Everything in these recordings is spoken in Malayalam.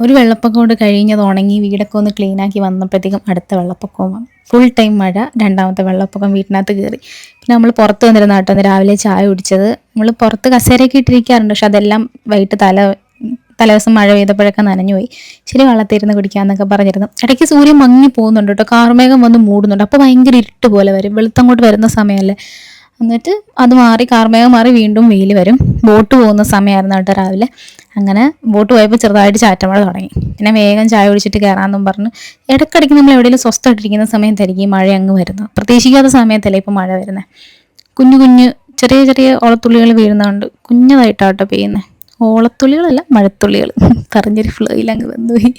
ഒരു വെള്ളപ്പൊക്കം കൊണ്ട് കഴിഞ്ഞത് ഉണങ്ങി വീടൊക്കെ ഒന്ന് ക്ലീൻ ആക്കി വന്നപ്പോഴത്തേക്കും അടുത്ത വെള്ളപ്പൊക്കവും ഫുൾ ടൈം മഴ രണ്ടാമത്തെ വെള്ളപ്പൊക്കം വീട്ടിനകത്ത് കയറി പിന്നെ നമ്മൾ പുറത്ത് വന്നിരുന്ന കേട്ടോ ഒന്ന് രാവിലെ ചായ കുടിച്ചത്. നമ്മൾ പുറത്ത് കസേരയൊക്കെ ഇട്ടിരിക്കാറുണ്ട് പക്ഷെ അതെല്ലാം വൈകിട്ട് തല തലേദിവസം മഴ പെയ്തപ്പോഴൊക്കെ നനഞ്ഞുപോയി ശരി വെള്ളത്തിരുന്ന് കുടിക്കാന്നൊക്കെ പറഞ്ഞിരുന്നു. ഇടയ്ക്ക് സൂര്യൻ മങ്ങി പോകുന്നുണ്ട് കേട്ടോ കാർമേഘം വന്ന് മൂടുന്നുണ്ട്. അപ്പോൾ ഭയങ്കര ഇരുട്ട് പോലെ വരും വെളുത്തങ്ങോട്ട് വരുന്ന സമയമല്ലേ? എന്നിട്ട് അത് മാറി കാർമേഘം മാറി വീണ്ടും വെയിൽ വരും. ബോട്ട് പോകുന്ന സമയമായിരുന്നു കേട്ടോ രാവിലെ. അങ്ങനെ ബോട്ട് പോയപ്പോൾ ചെറുതായിട്ട് ചാറ്റമഴ തുടങ്ങി. പിന്നെ വേഗം ചായ കുടിച്ചിട്ട് കയറാമെന്നും പറഞ്ഞു ഇടയ്ക്കിടയ്ക്ക് നമ്മൾ എവിടെയെങ്കിലും സ്വസ്ഥമായിട്ടിരിക്കുന്ന സമയത്തായിരിക്കും ഈ മഴ അങ്ങ് വരുന്നത്. പ്രതീക്ഷിക്കാത്ത സമയത്തല്ലേ ഇപ്പം മഴ വരുന്നത് കുഞ്ഞു കുഞ്ഞു ചെറിയ ചെറിയ ഓളത്തുള്ളികൾ വീഴുന്നതുകൊണ്ട് കുഞ്ഞതായിട്ടാട്ടോ പെയ്യുന്നത് ഓളത്തുള്ളികളല്ല മഴത്തുള്ളികൾ. പറഞ്ഞൊരു ഫ്ലോയിൽ അങ്ങ് വന്നുപോയി.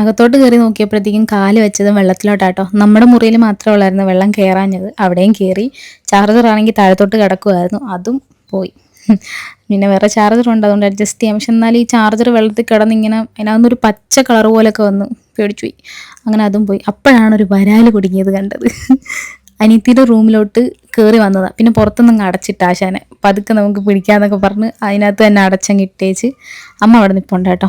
അകത്തോട്ട് കയറി നോക്കിയപ്പോഴത്തേക്കും കാൽ വെച്ചതും വെള്ളത്തിലോട്ടാട്ടോ. നമ്മുടെ മുറിയിൽ മാത്രമേ ഉള്ളായിരുന്നു വെള്ളം കയറാഞ്ഞത് അവിടെയും കയറി ചാർജർ ആണെങ്കിൽ താഴത്തോട്ട് കിടക്കുമായിരുന്നു. അതും പോയി. പിന്നെ വേറെ ചാർജർ ഉണ്ട്. അതുകൊണ്ട് അഡ്ജസ്റ്റ് ചെയ്യാം. പക്ഷെ എന്നാൽ ഈ ചാർജർ വെള്ളത്തിൽ കിടന്നിങ്ങനെ അതിനകത്തൊരു പച്ച കളർ പോലൊക്കെ വന്ന് പേടിച്ചു പോയി അങ്ങനെ അതും പോയി. അപ്പോഴാണ് ഒരു വരാൽ കുടുങ്ങിയത് കണ്ടത്. അനിയത്തിയുടെ റൂമിലോട്ട് കയറി വന്നതാണ് പിന്നെ പുറത്തുനിന്ന് അടച്ചിട്ട് ആശാനെ. പതുക്കെ നമുക്ക് പിടിക്കാന്നൊക്കെ പറഞ്ഞ് അതിനകത്ത് തന്നെ അടച്ചങ്ങ് ഇട്ടേച്ച് അമ്മ അവിടെ നിൽപ്പുണ്ട് കേട്ടോ.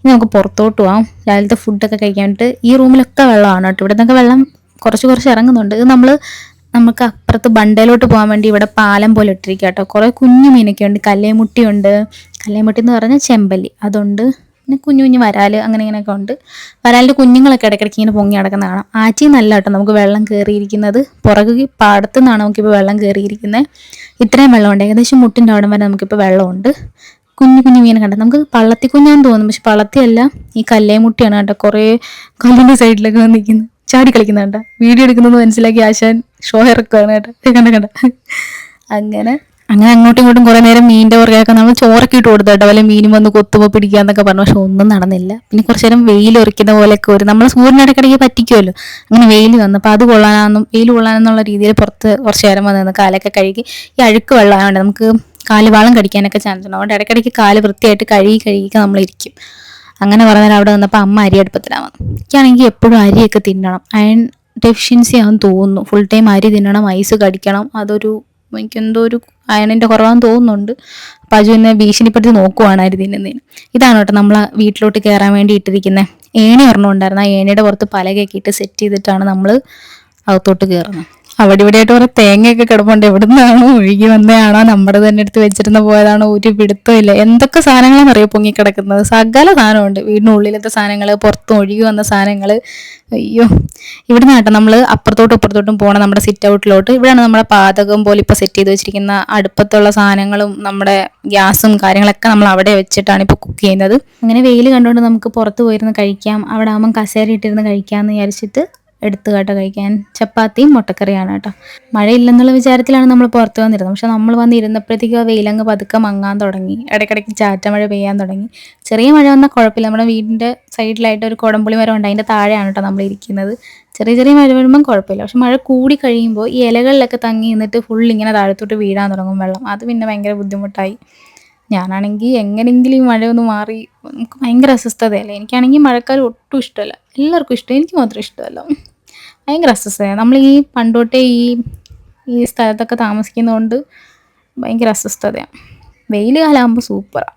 ഇനി നമുക്ക് പുറത്തോട്ട് പോവാം. രാവിലത്തെ ഫുഡൊക്കെ കഴിക്കാൻ വേണ്ടിയിട്ട് ഈ റൂമിലൊക്കെ വെള്ളമാണ് കേട്ടോ. ഇവിടെ നിന്നൊക്കെ വെള്ളം കുറച്ച് കുറച്ച് ഇറങ്ങുന്നുണ്ട്. ഇത് നമ്മൾ നമുക്ക് അപ്പുറത്ത് ബണ്ടയിലോട്ട് പോകാൻ വേണ്ടി ഇവിടെ പാലം പോലെ ഇട്ടിരിക്കുക കേട്ടോ. കുറേ കുഞ്ഞു മീനൊക്കെ ഉണ്ട്. കല്ലേമുട്ടിയുണ്ട് കല്ലേമുട്ടി എന്ന് പറഞ്ഞാൽ ചെമ്പല്ലി. അതുണ്ട്. പിന്നെ കുഞ്ഞു കുഞ്ഞു വരാൽ അങ്ങനെ ഇങ്ങനെയൊക്കെ ഉണ്ട്. വരാലിന്റെ കുഞ്ഞുങ്ങളൊക്കെ ഇടയ്ക്കിടയ്ക്ക് ഇങ്ങനെ പൊങ്ങി നടക്കുന്ന കാണാം. ആറ്റി നല്ല കേട്ടോ നമുക്ക് വെള്ളം കയറിയിരിക്കുന്നത്. പുറകെ പാടത്തു നിന്നാണ് നമുക്കിപ്പോൾ വെള്ളം കയറിയിരിക്കുന്നത്. ഇത്രയും വെള്ളമുണ്ട്. ഏകദേശം മുട്ടിന്റെ അവിടം വരെ നമുക്കിപ്പോൾ വെള്ളമുണ്ട്. കുഞ്ഞു കുഞ്ഞു മീനെ കണ്ടത് നമുക്ക് പള്ളത്തി കുഞ്ഞാന്ന് തോന്നും പക്ഷെ പള്ളത്തിയല്ല. ഈ കല്ലേമുട്ടിയാണ് കേട്ടോ. കുറേ കല്ലിന്റെ സൈഡിലൊക്കെ വന്നിരിക്കുന്നത്. ചാടി കളിക്കുന്നുണ്ട്. വീഡിയോ എടുക്കുന്നത് മനസ്സിലാക്കി ആശാൻ. ഷോ ഇറക്കുകയാണ് കേട്ടോ. കണ്ട കണ്ട. അങ്ങനെ. അങ്ങനെ അങ്ങോട്ടും ഇങ്ങോട്ടും കുറെ നേരം മീനിന്റെ പുറകെയൊക്കെ നമ്മൾ ചോറൊക്കെ ഇട്ട് കൊടുത്തു കേട്ടോ. വല്ല മീനും വന്ന് കൊത്തുമ്പോൾ പിടിക്കാന്നൊക്കെ പറഞ്ഞു. പക്ഷെ ഒന്നും നടന്നില്ല. പിന്നെ കുറച്ച് നേരം വെയിൽ ഒറിക്കുന്ന പോലെയൊക്കെ ഒരു നമ്മൾ സൂര്യനിടയ്ക്കിടയ്ക്ക് പറ്റിക്കുമല്ലോ. അങ്ങനെ വെയിൽ വന്നപ്പോൾ അത് കൊള്ളാനാന്നും വെയിൽ കൊള്ളാനെന്നുള്ള രീതിയിൽ പുറത്ത് കുറച്ച് നേരം വന്ന് കാലൊക്കെ കഴുകി ഈ അഴുക്ക് വെള്ളമായതുകൊണ്ട് നമുക്ക് കാലുവാളം വളം കടിക്കാനൊക്കെ ചാൻസ് ഉണ്ട്. അതുകൊണ്ട് ഇടയ്ക്കിടയ്ക്ക് കാൽ വൃത്തിയായിട്ട് കഴുകി കഴുകി നമ്മൾ ഇരിക്കും. അങ്ങനെ പറഞ്ഞാൽ അവിടെ വന്നപ്പോൾ അമ്മ അരി അടുപ്പത്തിലാണ് എനിക്കാണെങ്കിൽ എപ്പോഴും അരിയൊക്കെ തിന്നണം. അയൺ ഡെഫിഷ്യൻസി ആണെന്ന് തോന്നുന്നു. ഫുൾ ടൈം അരി തിന്നണം ഐസ് കടിക്കണം അതൊരു എനിക്കെന്തോ ഒരു അയണിന്റെ കുറവാന്ന് തോന്നുന്നുണ്ട്. അപ്പം അജു എന്നെ ഭീഷണിപ്പെടുത്തി നോക്കുവാണ് അരി തിന്നുന്നതിന്. ഇതാണ് കേട്ടോ നമ്മൾ വീട്ടിലോട്ട് കയറാൻ വേണ്ടി ഇട്ടിരിക്കുന്നത് ഏണി ഒരെണ്ണം ഉണ്ടായിരുന്നു. ആ ഏണിയുടെ പുറത്ത് പലകയൊക്കെ ഇട്ട് സെറ്റ് ചെയ്തിട്ടാണ് നമ്മൾ അകത്തോട്ട് കയറുന്നത് അവിടെ ഇവിടെ ആയിട്ട് കുറെ തേങ്ങയൊക്കെ കിടപ്പുണ്ട്. എവിടുന്നാണോ ഒഴുകി വന്നതാണോ നമ്മുടെ തന്നെ എടുത്ത് വെച്ചിരുന്ന പോയതാണോ? ഒരു പിടുത്തമില്ല എന്തൊക്കെ സാധനങ്ങളാണെന്ന് പൊങ്ങി കിടക്കുന്നത് സകല സാധനമുണ്ട്. വീടിനുള്ളിലത്തെ സാധനങ്ങൾ പുറത്തും ഒഴുകി വന്ന സാധനങ്ങൾ അയ്യോ. ഇവിടെ നിന്നാട്ടെ നമ്മൾ അപ്പുറത്തോട്ടും ഇപ്പുറത്തോട്ടും പോകണം നമ്മുടെ സിറ്റ് ഔട്ടിലോട്ട് ഇവിടെയാണ് നമ്മുടെ പാചകം പോലെ ഇപ്പോൾ സെറ്റ് ചെയ്ത് വെച്ചിരിക്കുന്ന അടുപ്പത്തുള്ള സാധനങ്ങളും നമ്മുടെ ഗ്യാസും കാര്യങ്ങളൊക്കെ നമ്മൾ അവിടെ വെച്ചിട്ടാണ് ഇപ്പോൾ കുക്ക് ചെയ്യുന്നത്. അങ്ങനെ വെയിൽ കണ്ടുകൊണ്ട് നമുക്ക് പുറത്ത് പോയിരുന്ന് കഴിക്കാം. അവിടെ ആകുമ്പം കസേര ഇട്ടിരുന്ന് കഴിക്കാമെന്ന് വിചാരിച്ചിട്ട് എടുത്ത് കേട്ടോ കഴിക്കാൻ ചപ്പാത്തിയും മുട്ടക്കറിയാണ് കേട്ടോ. മഴയില്ലെന്നുള്ള വിചാരത്തിലാണ് നമ്മൾ പുറത്ത് വന്നിരുന്നത്. പക്ഷെ നമ്മൾ വന്നിരുന്നപ്പോഴത്തേക്കും വെയിലങ്ങ് പതുക്കെ മങ്ങാൻ തുടങ്ങി. ഇടയ്ക്കിടയ്ക്ക് ചാറ്റ മഴ പെയ്യാൻ തുടങ്ങി. ചെറിയ മഴ വന്നാൽ കുഴപ്പമില്ല. നമ്മുടെ വീടിന്റെ സൈഡിലായിട്ട് ഒരു കുടംപുളി മരം ഉണ്ട്. അതിന്റെ താഴെയാണ് കേട്ടോ നമ്മൾ ഇരിക്കുന്നത്. ചെറിയ ചെറിയ മഴ വരുമ്പം കുഴപ്പമില്ല. പക്ഷെ മഴ കൂടി കഴിയുമ്പോൾ ഈ ഇലകളിലൊക്കെ തങ്ങി നിന്നിട്ട് ഫുൾ ഇങ്ങനെ താഴത്തോട്ട് വീഴാൻ തുടങ്ങും വെള്ളം. അത് പിന്നെ ഭയങ്കര ബുദ്ധിമുട്ടായി. ഞാനാണെങ്കിൽ എങ്ങനെയെങ്കിലും ഈ മഴ ഒന്ന് മാറി നമുക്ക് ഭയങ്കര അസ്വസ്ഥതയല്ലേ? എനിക്കാണെങ്കിൽ മഴക്കാലം ഒട്ടും ഇഷ്ടമല്ല. എല്ലാവർക്കും ഇഷ്ടം. എനിക്ക് മാത്രം ഇഷ്ടമല്ല. ഭയങ്കര അസ്വസ്ഥതയാണ്. നമ്മൾ ഈ പണ്ടോട്ടേ ഈ ഈ സ്ഥലത്തൊക്കെ താമസിക്കുന്നതുകൊണ്ട് ഭയങ്കര അസ്വസ്ഥതയാണ് വെയിൽ കാലമാകുമ്പോൾ സൂപ്പറാണ്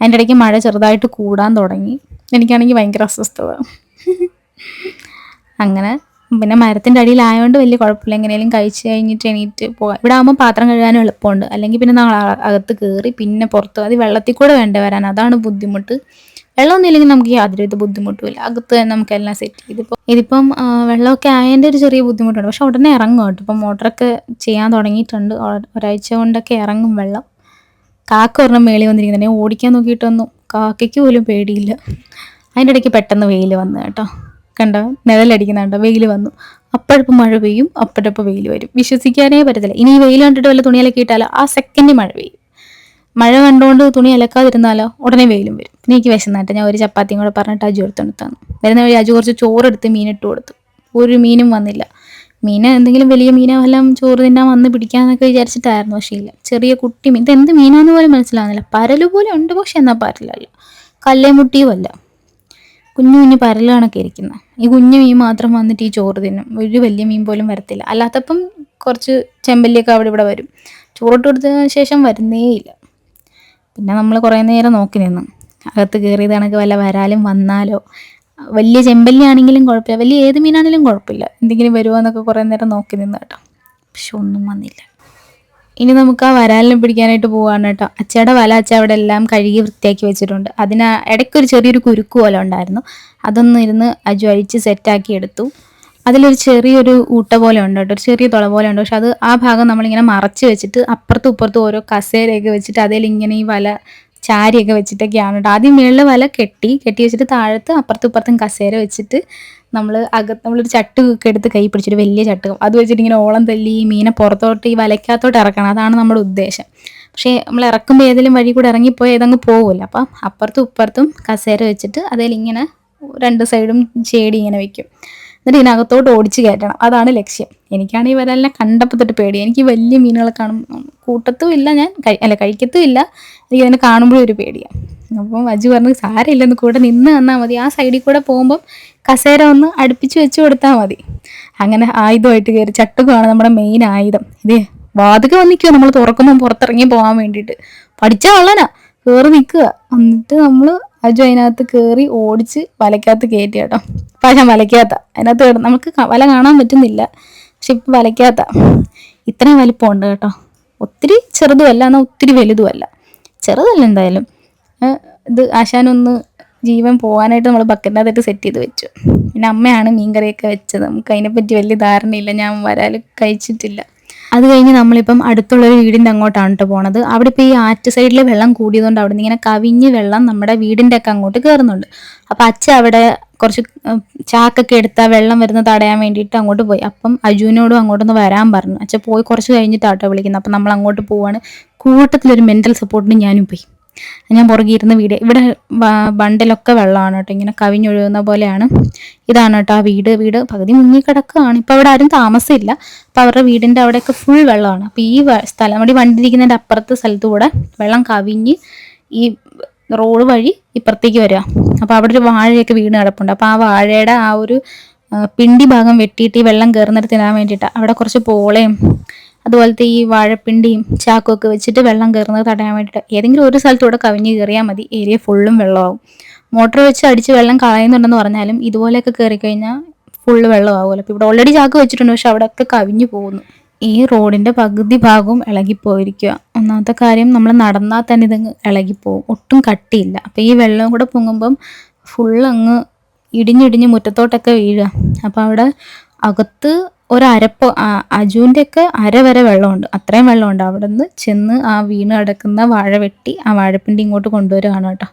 അതിന്റെ ഇടയ്ക്ക് മഴ ചെറുതായിട്ട് കൂടാൻ തുടങ്ങി. എനിക്കാണെങ്കിൽ ഭയങ്കര അസ്വസ്ഥത. അങ്ങനെ പിന്നെ മരത്തിന്റെ അടിയിലായതുകൊണ്ട് വലിയ കുഴപ്പമില്ല. എങ്ങനെയും കഴിച്ച് കഴിഞ്ഞിട്ട് എണീറ്റ് പോകാം ഇവിടെ ആകുമ്പോൾ പാത്രം കഴുകാനും എളുപ്പമുണ്ട്. അല്ലെങ്കിൽ പിന്നെ നമ്മൾ അകത്ത് കയറി പിന്നെ പുറത്ത് അത് വെള്ളത്തിൽ കൂടെ വേണ്ടേ വരാൻ? അതാണ് ബുദ്ധിമുട്ട്. വെള്ളമൊന്നും ഇല്ലെങ്കിൽ നമുക്ക് യാതൊരു വിധ ബുദ്ധിമുട്ടുമില്ല. അകത്ത് തന്നെ നമുക്ക് എല്ലാം സെറ്റ് ചെയ്തിപ്പോൾ ഇതിപ്പം വെള്ളമൊക്കെ ആയതിന്റെ ഒരു ചെറിയ ബുദ്ധിമുട്ടുണ്ട്. പക്ഷെ ഉടനെ ഇറങ്ങും കേട്ടോ. ഇപ്പം മോട്ടറൊക്കെ ചെയ്യാൻ തുടങ്ങിയിട്ടുണ്ട്. ഒരാഴ്ച കൊണ്ടൊക്കെ ഇറങ്ങും വെള്ളം. കാക്ക ഒരെണ്ണം മേളി വന്നിരിക്കുന്നുണ്ടെങ്കിൽ ഓടിക്കാൻ നോക്കിയിട്ടൊന്നും കാക്കയ്ക്ക് പോലും പേടിയില്ല. അതിന്റെ ഇടയ്ക്ക് പെട്ടെന്ന് വെയിൽ വന്നു കേട്ടോ. കണ്ടോ? നിഴലടിക്കുന്ന കണ്ടോ? വെയിൽ വന്നു. അപ്പോഴപ്പോൾ മഴ പെയ്യും. അപ്പോഴപ്പോൾ വെയിൽ വരും. വിശ്വസിക്കാനേ പറ്റത്തില്ല. ഇനി വെയിൽ കണ്ടിട്ട് വല്ല തുണിയിലൊക്കെ ഇട്ടാലോ? ആ സെക്കൻഡ് മഴ പെയ്യും. മഴ കണ്ടുകൊണ്ട് തുണി അലക്കാതിരുന്നാലോ ഉടനെ വെയിലും വരും. പിന്നെ എനിക്ക് വിശന്നായിട്ട് ഞാൻ ഒരു ചപ്പാത്തിയും കൂടെ പറഞ്ഞിട്ട് അജു എടുത്തോണ്ട് തന്നു വരുന്ന വഴി അജു കുറച്ച് ചോറെടുത്ത് മീനിട്ട് കൊടുത്തു. ഒരു മീനും വന്നില്ല. മീൻ എന്തെങ്കിലും വലിയ മീനോ എല്ലാം ചോറ് തിന്നാൻ വന്ന് പിടിക്കാന്നൊക്കെ വിചാരിച്ചിട്ടായിരുന്നു പക്ഷേ ഇല്ല. ചെറിയ കുട്ടി മീൻ. ഇത് എന്ത് മീനാന്ന് പോലും മനസ്സിലാവുന്നില്ല. പരൽ പോലെ ഉണ്ട് പക്ഷെ എന്നാൽ പരലല്ല. കല്ലേമുട്ടിയും അല്ല. കുഞ്ഞു കുഞ്ഞു പരലുകണൊക്കെ ഇരിക്കുന്നത്. ഈ കുഞ്ഞു മീൻ മാത്രം വന്നിട്ട് ഈ ചോറ് തിന്നും. ഒരു വലിയ മീൻ പോലും വരത്തില്ല. അല്ലാത്തപ്പം കുറച്ച് ചെമ്പല്ലിയൊക്കെ അവിടെ ഇവിടെ വരും. ചോറിട്ട് കൊടുത്തതിന് ശേഷം വരുന്നേയില്ല. പിന്നെ നമ്മൾ കുറേ നേരം നോക്കി നിന്നു. അകത്ത് കയറിയത് കണക്ക് വല്ല വരാലും വന്നാലോ. വലിയ ചെമ്പല്ലി ആണെങ്കിലും കുഴപ്പമില്ല. വലിയ ഏത് മീനാണെങ്കിലും കുഴപ്പമില്ല. എന്തെങ്കിലും വരുമോ എന്നൊക്കെ കുറേ നേരം നോക്കി നിന്ന് കേട്ടോ. പക്ഷെ ഒന്നും വന്നില്ല. ഇനി നമുക്ക് ആ വരാലിനെ പിടിക്കാനായിട്ട് പോവാണ് കേട്ടോ. അച്ചയുടെ വല അച്ഛ അവിടെ എല്ലാം കഴുകി വൃത്തിയാക്കി വെച്ചിട്ടുണ്ട്. അതിന് ഇടയ്ക്കൊരു ചെറിയൊരു കുരുക്ക് പോലെ ഉണ്ടായിരുന്നു. അതൊന്നും ഇരുന്ന് അജു അഴിച്ച് സെറ്റാക്കി എടുത്തു. അതിലൊരു ചെറിയൊരു ഊട്ട പോലെ ഉണ്ട് കേട്ടോ ഒരു ചെറിയ തുള പോലെ ഉണ്ട് പക്ഷെ അത് ആ ഭാഗം നമ്മളിങ്ങനെ മറച്ച് വെച്ചിട്ട് അപ്പുറത്തും ഇപ്പുറത്തും ഓരോ കസേരയൊക്കെ വെച്ചിട്ട് അതിൽ ഇങ്ങനെ ഈ വല ചാരിയൊക്കെ വെച്ചിട്ടൊക്കെയാണ് കേട്ടോ. ആദ്യം മുകളിൽ വല കെട്ടി കെട്ടി വെച്ചിട്ട് താഴത്ത് അപ്പുറത്തും ഇപ്പുറത്തും കസേര വെച്ചിട്ട് നമ്മൾ അകത്ത് നമ്മളൊരു ചട്ട് ഒക്കെ എടുത്ത് കൈ പിടിച്ചൊരു വലിയ ചട്ട് അത് വെച്ചിട്ട് ഇങ്ങനെ ഓളം തല്ലി മീനെ പുറത്തോട്ട് ഈ വലയ്ക്കകത്തോട്ട് ഇറക്കണം. അതാണ് നമ്മുടെ ഉദ്ദേശം. പക്ഷേ നമ്മൾ ഇറക്കുമ്പോൾ ഏതെങ്കിലും വഴി കൂടെ ഇറങ്ങിപ്പോയി ഏതങ്ങ് പോകുമല്ലോ അപ്പം അപ്പുറത്തും ഇപ്പുറത്തും കസേര വെച്ചിട്ട് അതിലിങ്ങനെ രണ്ട് സൈഡും ചേടി ഇങ്ങനെ വെക്കും. എന്നിട്ട് ഇതിനകത്തോട്ട് ഓടിച്ച് കയറ്റണം. അതാണ് ലക്ഷ്യം. എനിക്കാണ് ഈ വരലിനെ കണ്ടപ്പോൾ തൊട്ട് പേടി. എനിക്ക് വലിയ മീനുകളെ കാണും കൂട്ടത്തും ഇല്ല ഞാൻ. അല്ല കഴിക്കത്തും ഇല്ല. എനിക്ക് അതിനെ കാണുമ്പോഴും ഒരു പേടിയാണ് അപ്പം അജു പറഞ്ഞു സാരമില്ലെന്ന് കൂടെ നിന്ന് തന്നാൽ മതി. ആ സൈഡിൽ കൂടെ പോകുമ്പം കസേര ഒന്ന് അടുപ്പിച്ച് വെച്ച് കൊടുത്താൽ മതി. അങ്ങനെ ആയുധമായിട്ട് കയറി ചട്ടുകമാണ് നമ്മുടെ മെയിൻ ആയുധം. ഇത് വാതുക വന്നിക്കുക നമ്മൾ തുറക്കുമ്പോൾ പുറത്തിറങ്ങി പോകാൻ വേണ്ടിയിട്ട്. പഠിച്ച വള്ളനാ. കയറി നിൽക്കുക എന്നിട്ട് നമ്മൾ അജു അതിനകത്ത് കയറി ഓടിച്ച് വലക്കകത്ത് കയറ്റി കേട്ടോ. പക്ഷെ വലയ്ക്കാത്ത അതിനകത്ത് കിടന്ന് നമുക്ക് വല കാണാൻ പറ്റുന്നില്ല. പക്ഷെ ഇപ്പം വലയ്ക്കാത്ത ഇത്രയും വലിപ്പമുണ്ട് കേട്ടോ. ഒത്തിരി ചെറുതുമല്ല എന്നാൽ ഒത്തിരി വലുതുമല്ല. ചെറുതല്ല എന്തായാലും. ഇത് ആശാനൊന്ന് ജീവൻ പോകാനായിട്ട് നമ്മൾ ബക്കറ്റിനകത്തായിട്ട് സെറ്റ് ചെയ്ത് വെച്ചു. പിന്നെ അമ്മയാണ് മീൻകറിയൊക്കെ വെച്ചത്. നമുക്ക് അതിനെപ്പറ്റി വലിയ ധാരണയില്ല. ഞാൻ വരാൽ കഴിച്ചിട്ടില്ല. അത് കഴിഞ്ഞ് നമ്മളിപ്പം അടുത്തുള്ളൊരു വീടിന്റെ അങ്ങോട്ടാണ് കേട്ടോ പോണത്. അവിടെ ഇപ്പോൾ ഈ ആറ്റ് സൈഡിൽ വെള്ളം കൂടിയതുകൊണ്ട് അവിടെ നിന്ന് ഇങ്ങനെ കവിഞ്ഞ് വെള്ളം നമ്മുടെ വീടിന്റെ ഒക്കെ അങ്ങോട്ട് കയറുന്നുണ്ട് അപ്പം അച്ഛ അവിടെ കുറച്ച് ചാക്കൊക്കെ എടുത്ത് ആ വെള്ളം വരുന്ന തടയാൻ വേണ്ടിയിട്ട് അങ്ങോട്ട് പോയി. അപ്പം അജുവിനോടും അങ്ങോട്ടൊന്ന് വരാൻ പറഞ്ഞു. അച്ഛൻ പോയി കുറച്ച് കഴിഞ്ഞിട്ടാട്ടോ വിളിക്കുന്നത്. അപ്പം നമ്മൾ അങ്ങോട്ട് പോവാണ്. കൂട്ടത്തിലൊരു മെന്റൽ സപ്പോർട്ടിന് ഞാനും പോയി. ഞാൻ പുറകെ ഇരുന്ന് വീട് ഇവിടെ ബണ്ടിലൊക്കെ വെള്ളമാണ് കേട്ടോ. ഇങ്ങനെ കവിഞ്ഞൊഴുകുന്ന പോലെയാണ്. ഇതാണ് കേട്ടോ ആ വീട്. വീട് പകുതി മുങ്ങിക്കിടക്കുകയാണ്. ഇപ്പം അവിടെ ആരും താമസമില്ല. അപ്പം അവരുടെ വീടിന്റെ അവിടെയൊക്കെ ഫുൾ വെള്ളമാണ്. അപ്പം ഈ സ്ഥലം അവിടെ വണ്ടി ഇരിക്കുന്നതിന്റെ അപ്പുറത്തെ സ്ഥലത്ത് കൂടെ വെള്ളം കവിഞ്ഞ് ഈ റോഡ് വഴി ഇപ്പുറത്തേക്ക് വരിക. അപ്പോൾ അവിടെ ഒരു വാഴയൊക്കെ വീണ് കിടപ്പുണ്ട്. അപ്പോൾ ആ വാഴയുടെ ആ ഒരു പിണ്ടി ഭാഗം വെട്ടിയിട്ട് ഈ വെള്ളം കയറുന്നിടത്ത് തിന്നാൻ വേണ്ടിയിട്ട് അവിടെ കുറച്ച് പോളയും അതുപോലത്തെ ഈ വാഴപ്പിണ്ടിയും ചാക്കും ഒക്കെ വെച്ചിട്ട് വെള്ളം കയറുന്നത് തടയാൻ വേണ്ടിയിട്ട് ഏതെങ്കിലും ഒരു സ്ഥലത്തൂടെ കവിഞ്ഞ് കയറിയാൽ മതി. ഏരിയ ഫുള്ളും വെള്ളമാവും. മോട്ടോർ വെച്ച് അടിച്ച് വെള്ളം കളയുന്നുണ്ടെന്ന് പറഞ്ഞാലും ഇതുപോലെയൊക്കെ കയറി കഴിഞ്ഞാൽ ഫുള്ള് വെള്ളമാവുമല്ലോ. അപ്പോൾ ഇവിടെ ഓൾറെഡി ചാക്ക് വെച്ചിട്ടുണ്ട് പക്ഷെ അവിടെയൊക്കെ കവിഞ്ഞു പോകുന്നു. ഈ റോഡിന്റെ പകുതി ഭാഗവും ഇളകിപ്പോയിരിക്കുക ഒന്നാമത്തെ കാര്യം നമ്മൾ നടന്നാൽ തന്നെ ഇതങ്ങ് ഇളകിപ്പോവും. ഒട്ടും കട്ടിയില്ല. അപ്പോൾ ഈ വെള്ളം കൂടെ പൊങ്ങുമ്പം ഫുള്ള് അങ്ങ് ഇടിഞ്ഞിടിഞ്ഞ് മുറ്റത്തോട്ടൊക്കെ വീഴുക. അപ്പോൾ അവിടെ അകത്ത് ഒരരപ്പ് അജുവിന്റെ ഒക്കെ അര വരെ വെള്ളമുണ്ട്. അത്രയും വെള്ളമുണ്ട്. അവിടെ നിന്ന് ചെന്ന് ആ വീണ് കിടക്കുന്ന വാഴ വെട്ടി ആ വാഴപ്പിണ്ടി ഇങ്ങോട്ട് കൊണ്ടുവരികയാണ് കേട്ടോ.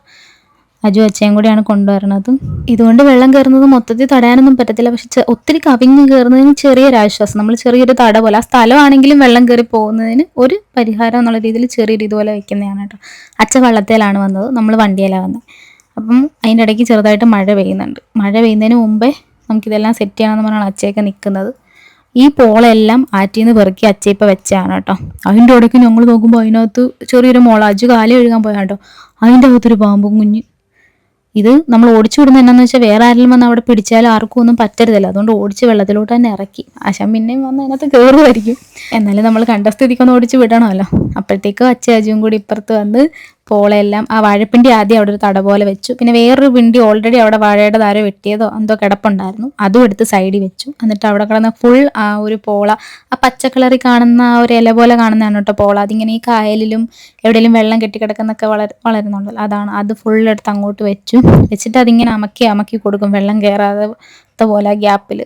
അജു അച്ഛയും കൂടിയാണ് കൊണ്ടുവരണത്. ഇതുകൊണ്ട് വെള്ളം കയറുന്നത് മൊത്തത്തിൽ തടയാനൊന്നും പറ്റത്തില്ല. പക്ഷെ ഒത്തിരി കവിഞ്ഞ് കയറുന്നതിന് ചെറിയൊരു ആശ്വാസം. നമ്മൾ ചെറിയൊരു തട പോലെ ആ സ്ഥലമാണെങ്കിലും വെള്ളം കയറി പോകുന്നതിന് ഒരു പരിഹാരം എന്നുള്ള രീതിയിൽ ചെറിയൊരു ഇതുപോലെ വെക്കുന്നതാണ് കേട്ടോ. അച്ഛ വള്ളത്തേലാണ് വന്നത്. നമ്മൾ വണ്ടിയിലാണ് വന്നത് അപ്പം അതിന്റെ ഇടയ്ക്ക് ചെറുതായിട്ട് മഴ പെയ്യുന്നുണ്ട്. മഴ പെയ്യുന്നതിന് മുമ്പേ നമുക്കിതെല്ലാം സെറ്റ് ചെയ്യണമെന്ന് പറഞ്ഞാണ് അച്ഛയൊക്കെ നിൽക്കുന്നത്. ഈ പോളെല്ലാം ആറ്റിന്ന് പെറുക്കി അച്ചയപ്പ വെച്ചാണ് കേട്ടോ. അതിന്റെ ഇടയ്ക്ക് ഞങ്ങൾ നോക്കുമ്പോൾ അതിനകത്ത് ചെറിയൊരു മോള അജു കാലം എഴുകാൻ പോയാണ് കേട്ടോ. അതിന്റെ അകത്തൊരു പാമ്പും കുഞ്ഞ്. ഇത് നമ്മൾ ഓടിച്ചു വിടുന്ന എന്നാന്ന് വെച്ചാൽ വേറെ ആരെങ്കിലും വന്ന് അവിടെ പിടിച്ചാലും ആർക്കും ഒന്നും പറ്റരുതല്ലോ. അതുകൊണ്ട് ഓടിച്ച് വെള്ളത്തിലോട്ട് തന്നെ ഇറക്കി. ആശാൻ പിന്നെയും വന്ന് അതിനകത്ത് കയറുമായിരിക്കും എന്നാലും നമ്മൾ കണ്ട സ്ഥിതിക്കൊന്ന് ഓടിച്ച് വിടണമല്ലോ. അപ്പോഴത്തേക്കും അച്ഛ അജുവും കൂടി ഇപ്പുറത്ത് വന്ന് പോളയെല്ലാം ആ വാഴപ്പിണ്ടി ആദ്യം അവിടെ ഒരു തട പോലെ വെച്ചു. പിന്നെ വേറൊരു പിണ്ടി ഓൾറെഡി അവിടെ വാഴയുടെ താരം വെട്ടിയതോ എന്തോ കിടപ്പുണ്ടായിരുന്നു. അതും എടുത്ത് സൈഡിൽ വെച്ചു. എന്നിട്ട് അവിടെ കിടന്ന ഫുൾ ആ ഒരു പോള ആ പച്ചക്കളറി കാണുന്ന ആ ഒരു ഇല പോലെ കാണുന്നതാണ് കേട്ടോ പോള. അതിങ്ങനെ ഈ കായലിലും എവിടെയെങ്കിലും വെള്ളം കെട്ടിക്കിടക്കുന്നൊക്കെ വളർ വളരുന്നുണ്ടല്ലോ അതാണ് അത് ഫുൾ എടുത്ത് അങ്ങോട്ട് വെച്ചു. വെച്ചിട്ട് അതിങ്ങനെ അമക്കി അമക്കി കൊടുക്കും വെള്ളം കയറാതെ പോലെ ഗ്യാപ്പിൽ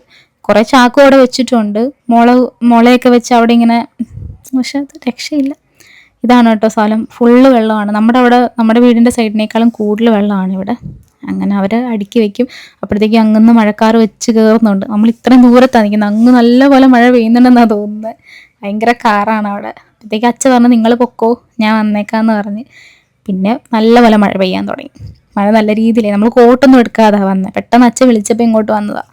കുറേ ചാക്കും അവിടെ വെച്ചിട്ടുണ്ട്. മുള മുളയൊക്കെ വെച്ച് അവിടെ ഇങ്ങനെ പക്ഷെ അത് രക്ഷയില്ല. ഇതാണ് കേട്ടോ സ്ഥലം. ഫുള്ള് വെള്ളമാണ്. നമ്മുടെ അവിടെ നമ്മുടെ വീടിന്റെ സൈഡിനേക്കാളും കൂടുതൽ വെള്ളമാണ് ഇവിടെ. അങ്ങനെ അവർ അടുക്കി വെക്കും. അപ്പോഴത്തേക്കും അങ്ങന്ന് മഴക്കാർ വെച്ച് കയറുന്നുണ്ട് നമ്മൾ ഇത്രയും ദൂരത്താണ് നിൽക്കുന്നത് അങ്ങ് നല്ല പോലെ മഴ പെയ്യുന്നുണ്ടെന്നാണ് തോന്നുന്നത് ഭയങ്കര കാറാണ് അവിടെ. അപ്പോഴത്തേക്ക് അച്ഛ പറഞ്ഞു നിങ്ങൾ പൊക്കോ. ഞാൻ വന്നേക്കാന്ന് പറഞ്ഞ്. പിന്നെ നല്ല പോലെ മഴ പെയ്യാൻ തുടങ്ങി. മഴ നല്ല രീതിയിലായി. നമ്മൾ കോട്ടൊന്നും എടുക്കാതെ വന്നത് പെട്ടെന്ന് അച്ഛൻ വിളിച്ചപ്പോൾ ഇങ്ങോട്ട് വന്നതാണ്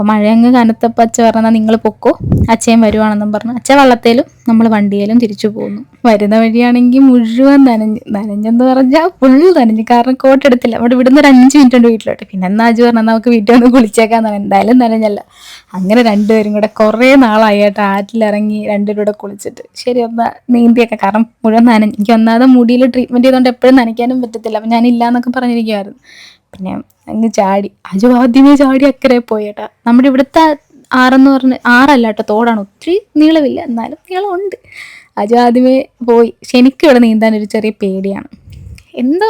അപ്പോൾ മഴ അങ്ങ് കനത്തപ്പോൾ അച്ഛ പറഞ്ഞാൽ നിങ്ങൾ പൊക്കോ. അച്ഛയും വരുവാണെന്നും പറഞ്ഞു. അച്ഛ വള്ളത്തേലും നമ്മൾ വണ്ടിയിലും തിരിച്ചു പോകുന്നു. വരുന്ന വഴിയാണെങ്കിൽ മുഴുവൻ നനഞ്ഞ് നനഞ്ഞെന്ന് പറഞ്ഞാൽ ഫുൾ നനഞ്ഞു. കാരണം കോട്ട് എടുത്തില്ല. അവിടെ ഇവിടുന്ന് ഒരു അഞ്ച് മിനിറ്റ് ഉണ്ട് വീട്ടിലോട്ട്. പിന്നെ എന്നാ അജു പറഞ്ഞാൽ നമുക്ക് വീട്ടിൽ ഒന്ന് കുളിച്ചേക്കാന്ന് എന്തായാലും നനഞ്ഞല്ല. അങ്ങനെ രണ്ടുപേരും കൂടെ കുറേ നാളായി കേട്ടോ. ആറ്റിലിറങ്ങി രണ്ടുപേരും കൂടെ കുളിച്ചിട്ട്. ശരി ഒന്നാ നീന്തിയൊക്കെ. കാരണം മുഴുവൻ നനഞ്ഞ്. എനിക്ക് ഒന്നാമത് മുടിയിൽ ട്രീറ്റ്മെന്റ് ചെയ്തുകൊണ്ട് എപ്പോഴും നനയ്ക്കാനും പറ്റത്തില്ല. അപ്പം ഞാനില്ല എന്നൊക്കെ പറഞ്ഞിരിക്കുമായിരുന്നു പിന്നെ അങ്ങ് ചാടി. അജു ആദ്യമേ ചാടി അക്കരെ പോയേട്ടാ നമ്മുടെ ഇവിടുത്തെ ആറെന്ന് പറഞ്ഞ് ആറല്ല കേട്ടോ തോടാണ്. ഒത്തിരി നീളമില്ല എന്നാലും നീളമുണ്ട്. അജു ആദ്യമേ പോയി. പക്ഷെ എനിക്ക് ഇവിടെ നീന്താൻ ഒരു ചെറിയ പേടിയാണ്. എന്തോ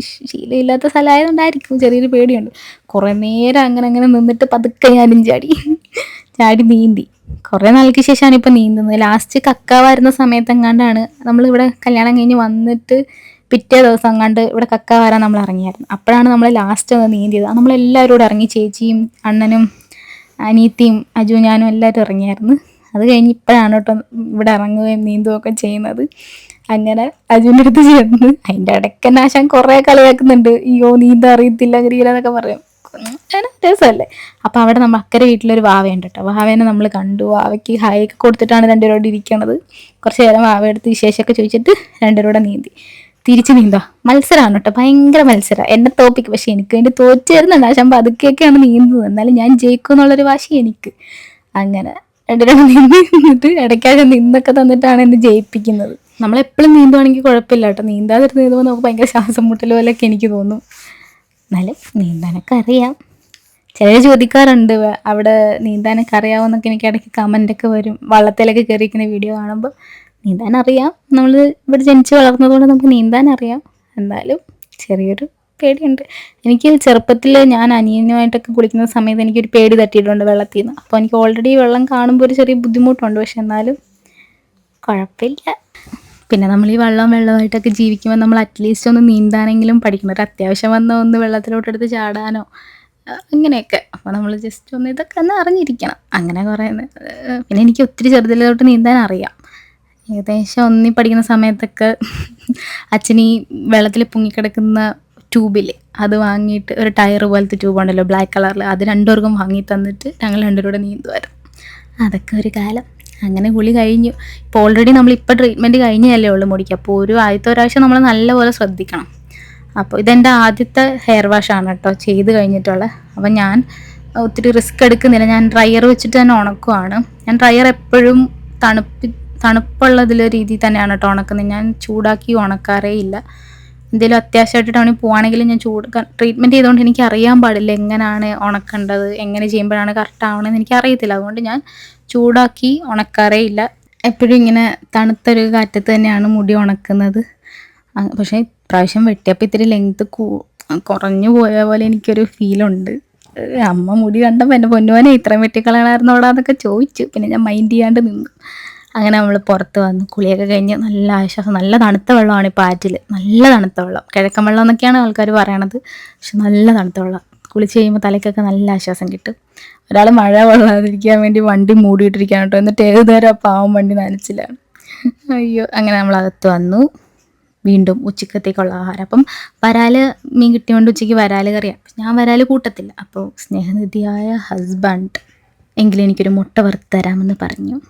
ശീലമില്ലാത്ത സ്ഥലമായതുകൊണ്ടായിരിക്കും ചെറിയൊരു പേടിയുണ്ട്. കുറേ നേരം അങ്ങനെ അങ്ങനെ നിന്നിട്ട് പതുക്കെ ഞാനും ചാടി ചാടി നീന്തി. കുറേ നാൾക്ക് ശേഷമാണ് ഇപ്പം നീന്തുന്നത്. ലാസ്റ്റ് കക്ക വരുന്ന സമയത്തെങ്ങാണ്ടാണ് നമ്മളിവിടെ കല്യാണം കഴിഞ്ഞ് വന്നിട്ട് പിറ്റേ ദിവസം കണ്ട് ഇവിടെ കക്ക വരാൻ നമ്മൾ ഇറങ്ങിയായിരുന്നു. അപ്പോഴാണ് നമ്മൾ ലാസ്റ്റ് ഒന്ന് നീന്തിയത്. നമ്മളെല്ലാവരും കൂടെ ഇറങ്ങി ചേച്ചിയും അണ്ണനും അനീത്തിയും അജു ഞാനും എല്ലാവരും ഇറങ്ങിയായിരുന്നു. അത് കഴിഞ്ഞ് ഇപ്പോഴാണ് കേട്ടോ ഇവിടെ ഇറങ്ങുകയും നീന്തുകയൊക്കെ ചെയ്യുന്നത്. അങ്ങനെ അജുവിന്റെ അടുത്ത് ചേർന്ന് അതിന്റെ ഇടയ്ക്ക് തന്നെ ആശാൻ കുറേ കളിയാക്കുന്നുണ്ട് അയ്യോ നീന്താ അറിയത്തില്ല അങ്ങനെ എന്നൊക്കെ പറയും. അങ്ങനെ രസമല്ലേ? അപ്പോൾ അവിടെ നമ്മൾ അക്കരെ വീട്ടിലൊരു വാവയുണ്ട് കേട്ടോ. വാവേനെ നമ്മൾ കണ്ടു. വാവയ്ക്ക് ഹായ് ഒക്കെ കൊടുത്തിട്ടാണ് രണ്ടുപേരോട് ഇരിക്കണത്. കുറച്ച് നേരം വാവ എടുത്ത് വിശേഷമൊക്കെ ചോദിച്ചിട്ട് രണ്ടുപേരോടെ നീന്തി. തിരിച്ച് നീന്തുക. മത്സരമാണ് കേട്ടോ. ഭയങ്കര മത്സരം. എന്നെ ടോപ്പിക് പക്ഷെ എനിക്ക് വേണ്ടി തോറ്റു വരുന്നുണ്ട്. പക്ഷെ പതുക്കെയൊക്കെയാണ് നീന്തുന്നത്. എന്നാലും ഞാൻ ജയിക്കും എന്നുള്ളൊരു വാശി എനിക്ക്. അങ്ങനെ രണ്ടുപേരും നീന്തി നിന്നിട്ട് ഇടയ്ക്കാഴ്ച നിന്നൊക്കെ തന്നിട്ടാണ് എന്നെ ജയിപ്പിക്കുന്നത്. നമ്മളെപ്പോഴും നീന്തുവാണെങ്കിൽ കുഴപ്പമില്ല കേട്ടോ. നീന്താതിരുന്ന് നീന്തുമ്പോൾ നമുക്ക് ഭയങ്കര ശ്വാസം മുട്ടൽ പോലെയൊക്കെ എനിക്ക് തോന്നും. എന്നാലും നീന്താനൊക്കെ അറിയാം. ചിലർ ചോദിക്കാറുണ്ട് അവിടെ നീന്താനൊക്കെ അറിയാവുന്നൊക്കെ എനിക്ക് ഇടയ്ക്ക് കമന്റൊക്കെ വരും. വള്ളത്തിലൊക്കെ കയറിയിരിക്കുന്ന വീഡിയോ കാണുമ്പോൾ നീന്താൻ അറിയാം നമ്മൾ ഇവിടെ ജനിച്ച് വളർന്നതുകൊണ്ട് നമുക്ക് നീന്താൻ അറിയാം എന്നാലും ചെറിയൊരു പേടിയുണ്ട്. എനിക്ക് ചെറുപ്പത്തിൽ ഞാൻ അനിയനുമായിട്ടൊക്കെ കുളിക്കുന്ന സമയത്ത് എനിക്കൊരു പേടി തട്ടിയിട്ടുണ്ട് വെള്ളത്തിൽ നിന്ന് അപ്പോൾ എനിക്ക് ഓൾറെഡി വെള്ളം കാണുമ്പോൾ ഒരു ചെറിയ ബുദ്ധിമുട്ടുണ്ട്. പക്ഷെ എന്നാലും കുഴപ്പമില്ല. പിന്നെ നമ്മൾ ഈ വെള്ളം വെള്ളമായിട്ടൊക്കെ ജീവിക്കുമ്പോൾ നമ്മൾ അറ്റ്ലീസ്റ്റ് ഒന്ന് നീന്താനെങ്കിലും പഠിക്കണം. ഒരു അത്യാവശ്യം വന്ന ഒന്ന് വെള്ളത്തിലോട്ടെടുത്ത് ചാടാനോ അങ്ങനെയൊക്കെ. അപ്പോൾ നമ്മൾ ജസ്റ്റ് ഒന്ന് ഇതൊക്കെ ഒന്ന് അറിഞ്ഞിരിക്കണം. അങ്ങനെ കുറേ പിന്നെ എനിക്ക് ഒത്തിരി ചെറുതിലോട്ട് നീന്താൻ അറിയാം ഏകദേശം ഒന്നി പഠിക്കുന്ന സമയത്തൊക്കെ അച്ഛൻ ഈ വെള്ളത്തിൽ പൊങ്ങിക്കിടക്കുന്ന ട്യൂബിൽ അത് വാങ്ങിയിട്ട് ഒരു ടയർ പോലത്തെ ട്യൂബ് ഉണ്ടല്ലോ ബ്ലാക്ക് കളറിൽ അത് രണ്ടുപേർക്കും വാങ്ങി തന്നിട്ട് ഞങ്ങൾ രണ്ടുപേരും നീന്തുമായിരുന്നു അതൊക്കെ ഒരു കാലം. അങ്ങനെ ഗുളി കഴിഞ്ഞു. ഇപ്പോൾ ഓൾറെഡി നമ്മൾ ഇപ്പോൾ ട്രീറ്റ്മെന്റ് കഴിഞ്ഞല്ലേ ഉള്ളൂ മുടിക്ക്. അപ്പോൾ ഒരു ആദ്യത്തെ ഒരാഴ്ച നമ്മൾ നല്ലപോലെ ശ്രദ്ധിക്കണം. അപ്പോൾ ഇതെന്റെ ആദ്യത്തെ ഹെയർ വാഷാണ് കേട്ടോ ചെയ്ത് കഴിഞ്ഞിട്ടുള്ള. അപ്പോൾ ഞാൻ ഒത്തിരി റിസ്ക് എടുക്കുന്നില്ല. ഞാൻ ഡ്രയർ വെച്ചിട്ട് തന്നെ ഉണക്കുവാണ്. ഞാൻ ഡ്രയർ എപ്പോഴും തണുപ്പി തണുപ്പുള്ളതിൽ രീതി തന്നെയാണ് കേട്ടോ ഉണക്കുന്നത്. ഞാൻ ചൂടാക്കി ഉണക്കാറേ ഇല്ല. എന്തെങ്കിലും അത്യാവശ്യമായിട്ട് ടൗണിൽ പോവാണെങ്കിൽ ഞാൻ ചൂട് ട്രീറ്റ്മെന്റ് ചെയ്തുകൊണ്ട് എനിക്ക് അറിയാൻ പാടില്ല എങ്ങനെയാണ് ഉണക്കേണ്ടത് എങ്ങനെ ചെയ്യുമ്പോഴാണ് കറക്റ്റ് ആവണമെന്ന് എനിക്ക് അറിയത്തില്ല അതുകൊണ്ട് ഞാൻ ചൂടാക്കി ഉണക്കാറേ ഇല്ല. എപ്പോഴും ഇങ്ങനെ തണുത്തൊരു കാറ്റത്ത് തന്നെയാണ് മുടി ഉണക്കുന്നത്. പക്ഷേ ഇപ്രാവശ്യം വെട്ടിയപ്പോൾ ഇത്തിരി ലെങ്ത് കുറഞ്ഞു പോയ പോലെ എനിക്കൊരു ഫീലുണ്ട് അമ്മ മുടി കണ്ടപ്പോൾ എന്റെ പൊന്നുവനെ ഇത്രയും വെട്ടിക്കളയണമായിരുന്നോടാന്നൊക്കെ ചോദിച്ചു. പിന്നെ ഞാൻ മൈൻഡ് ചെയ്യാണ്ട് നിന്നു. അങ്ങനെ നമ്മൾ പുറത്ത് വന്ന് കുളിയൊക്കെ കഴിഞ്ഞ് നല്ല ആശ്വാസം നല്ല തണുത്ത വെള്ളമാണ് ഇപ്പോൾ ആറ്റിൽ നല്ല തണുത്ത വെള്ളം. കിഴക്കൻ വെള്ളം എന്നൊക്കെയാണ് ആൾക്കാർ പറയണത്. പക്ഷെ നല്ല തണുത്ത വെള്ളം. കുളിച്ച് കഴിയുമ്പോൾ തലയ്ക്കൊക്കെ നല്ല ആശ്വാസം കിട്ടും. ഒരാൾ മഴ കൊള്ളാതിരിക്കാൻ വേണ്ടി വണ്ടി മൂടിയിട്ടിരിക്കുകയാണ് കേട്ടോ. എന്നിട്ട് ഏത് നേരം പാവം വണ്ടി നനച്ചിലാണ്. അയ്യോ അങ്ങനെ നമ്മൾ അകത്ത് വന്നു. വീണ്ടും ഉച്ചക്കത്തേക്കുള്ള ആഹാരം. അപ്പം വരാൽ മീൻ കിട്ടിയോണ്ട് ഉച്ചയ്ക്ക് വരാൽ കറിയാണ്. ഞാൻ വരാൽ കൂട്ടത്തില്ല. അപ്പോൾ സ്നേഹനിധിയായ ഹസ്ബൻഡ് എങ്കിലും എനിക്കൊരു മുട്ട വറുത്ത് തരാമെന്ന് പറഞ്ഞു.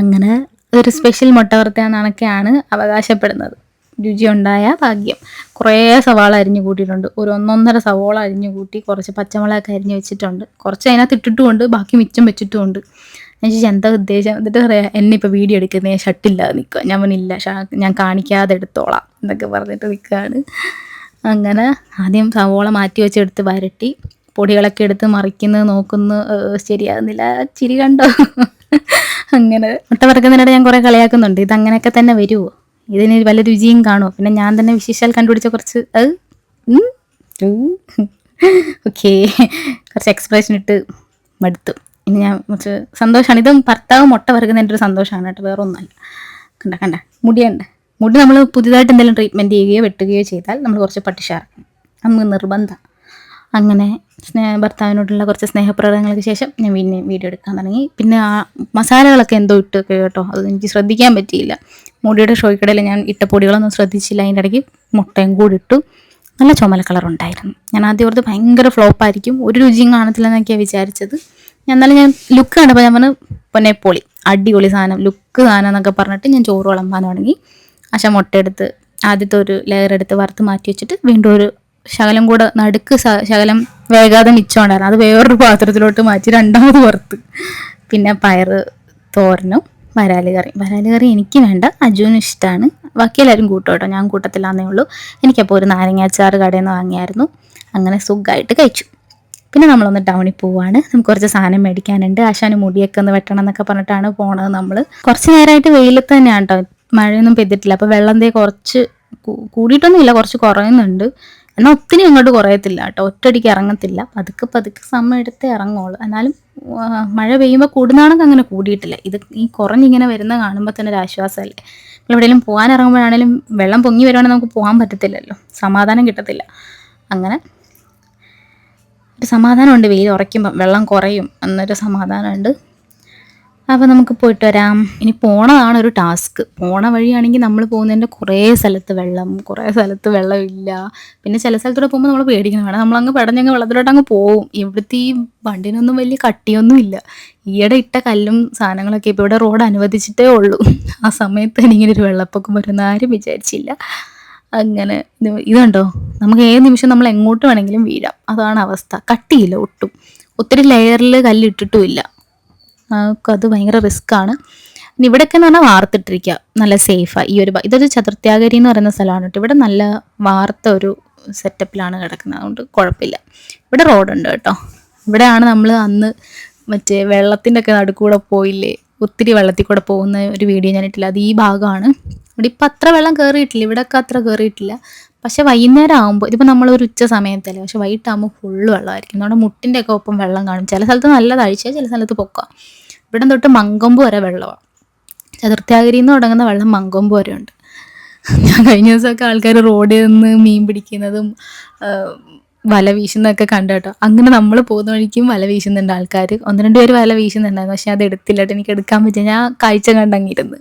അങ്ങനെ ഒരു സ്പെഷ്യൽ മുട്ട വറുത്തയാണെന്നൊക്കെയാണ് അവകാശപ്പെടുന്നത്. രുചി ഉണ്ടായ ഭാഗ്യം. കുറേ സവാള അരിഞ്ഞു കൂട്ടിയിട്ടുണ്ട്. ഒരു ഒന്നൊന്നര സവാള അരിഞ്ഞു കൂട്ടി കുറച്ച് പച്ചമുളകൊക്കെ അരിഞ്ഞു വെച്ചിട്ടുണ്ട്. കുറച്ച് അതിനകത്ത് ഇട്ടിട്ടുമുണ്ട്. ബാക്കി മിച്ചം വെച്ചിട്ടുമുണ്ട്. ഞാൻ ചോദിച്ചാൽ എന്താ ഉദ്ദേശം? എന്നിട്ട് പറയാം എന്നെ ഇപ്പോൾ വീഡിയോ എടുക്കുന്നത് ഞാൻ ഷട്ടില്ലാതെ നിൽക്കുക ഞാൻ പറഞ്ഞില്ല ഞാൻ കാണിക്കാതെ എടുത്തോളാം. എന്നൊക്കെ പറഞ്ഞിട്ട് നിൽക്കുകയാണ് അങ്ങനെ ആദ്യം സവോള മാറ്റി വെച്ചെടുത്ത് വരട്ടി. പൊടികളൊക്കെ എടുത്ത് മറിക്കുന്നത് നോക്കുന്നു ശരിയാകുന്നില്ല. ചിരി കണ്ടോ? അങ്ങനെ. മുട്ട വറുക്കുന്നതിനിടെ ഞാൻ കുറേ കളിയാക്കുന്നുണ്ട്. ഇത് അങ്ങനെയൊക്കെ തന്നെ വരുമോ ഇതിന് വല്ല രുചിയും കാണുമോ പിന്നെ ഞാൻ തന്നെ വിശേഷാൽ കണ്ടുപിടിച്ച കുറച്ച് ഓക്കെ. കുറച്ച് എക്സ്പ്രഷൻ ഇട്ട് മടുത്തു. ഇനി ഞാൻ കുറച്ച് സന്തോഷമാണ്. ഇതും ഭർത്താവ് മുട്ട വറുക്കുന്നതിന്റെ ഒരു സന്തോഷമാണ് കേട്ടോ. വേറെ ഒന്നുമല്ല കണ്ട കണ്ട. മുടിയുണ്ട്. മുടി നമ്മൾ പുതിയതായിട്ട് എന്തെങ്കിലും ട്രീറ്റ്മെന്റ് ചെയ്യുകയോ വെട്ടുകയോ ചെയ്താൽ നമ്മൾ കുറച്ച് പട്ടിഷാർക്കും നമുക്ക് നിർബന്ധം. അങ്ങനെ സ്നേഹ ഭർത്താവിനോടുള്ള കുറച്ച് സ്നേഹപ്രകടനങ്ങൾക്ക് ശേഷം ഞാൻ പിന്നെ വീഡിയോ എടുക്കാൻ തുടങ്ങി. പിന്നെ ആ മസാലകളൊക്കെ എന്തോ ഇട്ട് കേട്ടോ. അത് എനിക്ക് ശ്രദ്ധിക്കാൻ പറ്റിയില്ല. മുടിയുടെ ഷോയ്ക്കിടയിൽ ഞാൻ ഇട്ട പൊടികളൊന്നും ശ്രദ്ധിച്ചില്ല. അതിന്റെ ഇടയ്ക്ക് മുട്ടയും കൂടി ഇട്ടു. നല്ല ചുമല കളർ ഉണ്ടായിരുന്നു. ഞാൻ ആദ്യം ഓർത്ത് ഭയങ്കര ഫ്ലോപ്പായിരിക്കും ഒരു രുചിയും കാണത്തില്ല എന്നൊക്കെയാണ് വിചാരിച്ചത്. ഞാൻ എന്നാലും ഞാൻ ലുക്ക് കണ്ടപ്പോൾ ഞാൻ പറഞ്ഞു പൊന്നെ പൊളി. അടിപൊളി സാധനം. ലുക്ക് സാധനം എന്നൊക്കെ പറഞ്ഞിട്ട് ഞാൻ ചോറ് വിളമ്പാൻ തുടങ്ങി. പക്ഷേ മുട്ടയെടുത്ത് ആദ്യത്തെ ഒരു ലെയർ എടുത്ത് വറുത്ത് മാറ്റി വെച്ചിട്ട് വീണ്ടും ഒരു ശകലം കൂടെ നടുക്ക് ശകലം വേഗാതെ മിച്ചമുണ്ടായിരുന്നു അത് വേറൊരു പാത്രത്തിലോട്ട് മാറ്റി രണ്ടാമത് പുറത്ത് പിന്നെ പയറ് തോരനും വരാൽ കറി. വരാൽ കറി എനിക്ക് വേണ്ട അജുവിന് ഇഷ്ടമാണ് ബാക്കി എല്ലാവരും കൂട്ടും കേട്ടോ ഞാൻ കൂട്ടത്തിലാന്നേ ഉള്ളൂ. എനിക്കപ്പോൾ ഒരു നാരങ്ങാച്ചാർ കടയിൽ നിന്ന് വാങ്ങിയായിരുന്നു. അങ്ങനെ സുഖമായിട്ട് കഴിച്ചു. പിന്നെ നമ്മളൊന്ന് ടൗണിൽ പോവാണ്. നമുക്ക് കുറച്ച് സാധനം മേടിക്കാനുണ്ട്. ആശാന് മുടിയൊക്കെ ഒന്ന് വെട്ടണം എന്നൊക്കെ പറഞ്ഞിട്ടാണ് പോണത് നമ്മൾ കുറച്ച് നേരമായിട്ട് വെയിലത്ത് തന്നെയാണ് കേട്ടോ മഴയൊന്നും പെയ്തിട്ടില്ല. അപ്പോൾ വെള്ളം തേ കുറച്ച് കൂടിയിട്ടൊന്നുമില്ല. കുറച്ച് കുറയുന്നുണ്ട്. എന്നാൽ ഒത്തിരി അങ്ങോട്ട് കുറയത്തില്ല കേട്ടോ. ഒറ്റയടിക്ക് ഇറങ്ങത്തില്ല. പതുക്കെ പതുക്കെ സമയം എടുത്ത് ഇറങ്ങുള്ളൂ. എന്നാലും മഴ പെയ്യുമ്പോൾ കൂടുന്നാണെങ്കിൽ അങ്ങനെ കൂടിയിട്ടില്ല. ഇത് ഈ കുറഞ്ഞിങ്ങനെ വരുന്ന കാണുമ്പോൾ തന്നെ ഒരു ആശ്വാസമല്ലേ? എവിടെയെങ്കിലും പോകാൻ ഇറങ്ങുമ്പോഴാണെങ്കിലും വെള്ളം പൊങ്ങി വരുവാണെങ്കിൽ നമുക്ക് പോകാൻ പറ്റത്തില്ലല്ലോ. സമാധാനം കിട്ടത്തില്ല. അങ്ങനെ ഒരു സമാധാനമുണ്ട് വെയിൽ ഉറയ്ക്കുമ്പം. വെള്ളം കുറയും. എന്നൊരു സമാധാനമുണ്ട്. അപ്പോൾ നമുക്ക് പോയിട്ട് വരാം. ഇനി പോണതാണ് ഒരു ടാസ്ക്. പോണ വഴിയാണെങ്കിൽ നമ്മൾ പോകുന്നതിന്റെ കുറേ സ്ഥലത്ത് വെള്ളം കുറേ സ്ഥലത്ത് വെള്ളമില്ല. പിന്നെ ചില സ്ഥലത്തൂടെ പോകുമ്പോൾ നമ്മൾ പേടിക്കണം വേണം നമ്മളങ്ങ് പെടഞ്ഞങ്ങ് വെള്ളത്തിലോട്ട് അങ്ങ് പോവും. ഇവിടുത്തെ ഈ വണ്ടിനൊന്നും വലിയ കട്ടിയൊന്നും ഇല്ല. ഈയിടെ ഇട്ട കല്ലും സാധനങ്ങളൊക്കെ ഇപ്പോൾ ഇവിടെ റോഡ് അനുവദിച്ചിട്ടേ ഉള്ളൂ. ആ സമയത്ത് തന്നെ ഇങ്ങനെ ഒരു വെള്ളപ്പൊക്കം വരുന്ന ആരും വിചാരിച്ചില്ല. അങ്ങനെ ഇത് ഇതുണ്ടോ നമുക്ക് ഏത് നിമിഷം നമ്മൾ എങ്ങോട്ട് വേണമെങ്കിലും വീഴാം. അതാണ് അവസ്ഥ. കട്ടിയില്ല ഒട്ടും. ഒത്തിരി ലെയറിൽ കല്ലിട്ടിട്ടുമില്ല അത് ഭയങ്കര റിസ്ക് ആണ്. ഇനി ഇവിടെയൊക്കെ എന്ന് പറഞ്ഞാൽ വാർത്തിട്ടിരിക്കുക നല്ല സേഫാണ് ഈ ഒരു ഇതൊരു ചതുർത്യാഗരി എന്ന് പറയുന്ന സ്ഥലമാണ് കേട്ടോ. ഇവിടെ നല്ല വാർത്ത ഒരു സെറ്റപ്പിലാണ് കിടക്കുന്നത്. അതുകൊണ്ട് കുഴപ്പമില്ല. ഇവിടെ റോഡുണ്ട് കേട്ടോ. ഇവിടെയാണ് നമ്മൾ അന്ന് മറ്റേ വെള്ളത്തിന്റെ ഒക്കെ നടുക്കൂടെ പോയില്ലേ? ഒത്തിരി വെള്ളത്തിൽ കൂടെ പോകുന്ന ഒരു വീഡിയോ ഞാൻ ഇട്ടില്ല. അത് ഈ ഭാഗമാണ്. ഇവിടെ ഇപ്പം അത്ര വെള്ളം കയറിയിട്ടില്ല ഇവിടെയൊക്കെ അത്ര കയറിയിട്ടില്ല പക്ഷെ വൈകുന്നേരം ആകുമ്പോൾ ഇതിപ്പോൾ നമ്മളൊരു ഉച്ച സമയത്തല്ലേ? പക്ഷെ വൈകിട്ടാകുമ്പോൾ ഫുള്ള് വെള്ളമായിരിക്കും. നമ്മുടെ മുട്ടിന്റെ ഒക്കെ ഒപ്പം വെള്ളം കാണും. ചില സ്ഥലത്ത് നല്ല താഴ്ച ചില സ്ഥലത്ത് പൊക്കാം. ഇവിടെ തൊട്ട് മങ്കൊമ്പ് വരെ വെള്ളമാണ് ചതുർത്ഥാഗിരിയിൽ നിന്ന് തുടങ്ങുന്ന വെള്ളം മങ്കൊമ്പ് വരെ ഉണ്ട് ഞാൻ കഴിഞ്ഞ ദിവസമൊക്കെ ആൾക്കാർ റോഡിൽ നിന്ന് മീൻ പിടിക്കുന്നതും വല വീശുന്നതൊക്കെ കണ്ടു കേട്ടോ. അങ്ങനെ നമ്മൾ പോകുന്ന വഴിക്കും വല വീശുന്നുണ്ട് ആൾക്കാർ ഒന്ന് രണ്ട് പേര് വല വീശുന്നുണ്ടായിരുന്നു പക്ഷെ അത് എടുത്തില്ലട്ടേ. എനിക്ക് എടുക്കാൻ പറ്റിയ ഞാൻ കാഴ്ച കണ്ടങ്ങിരുന്ന്.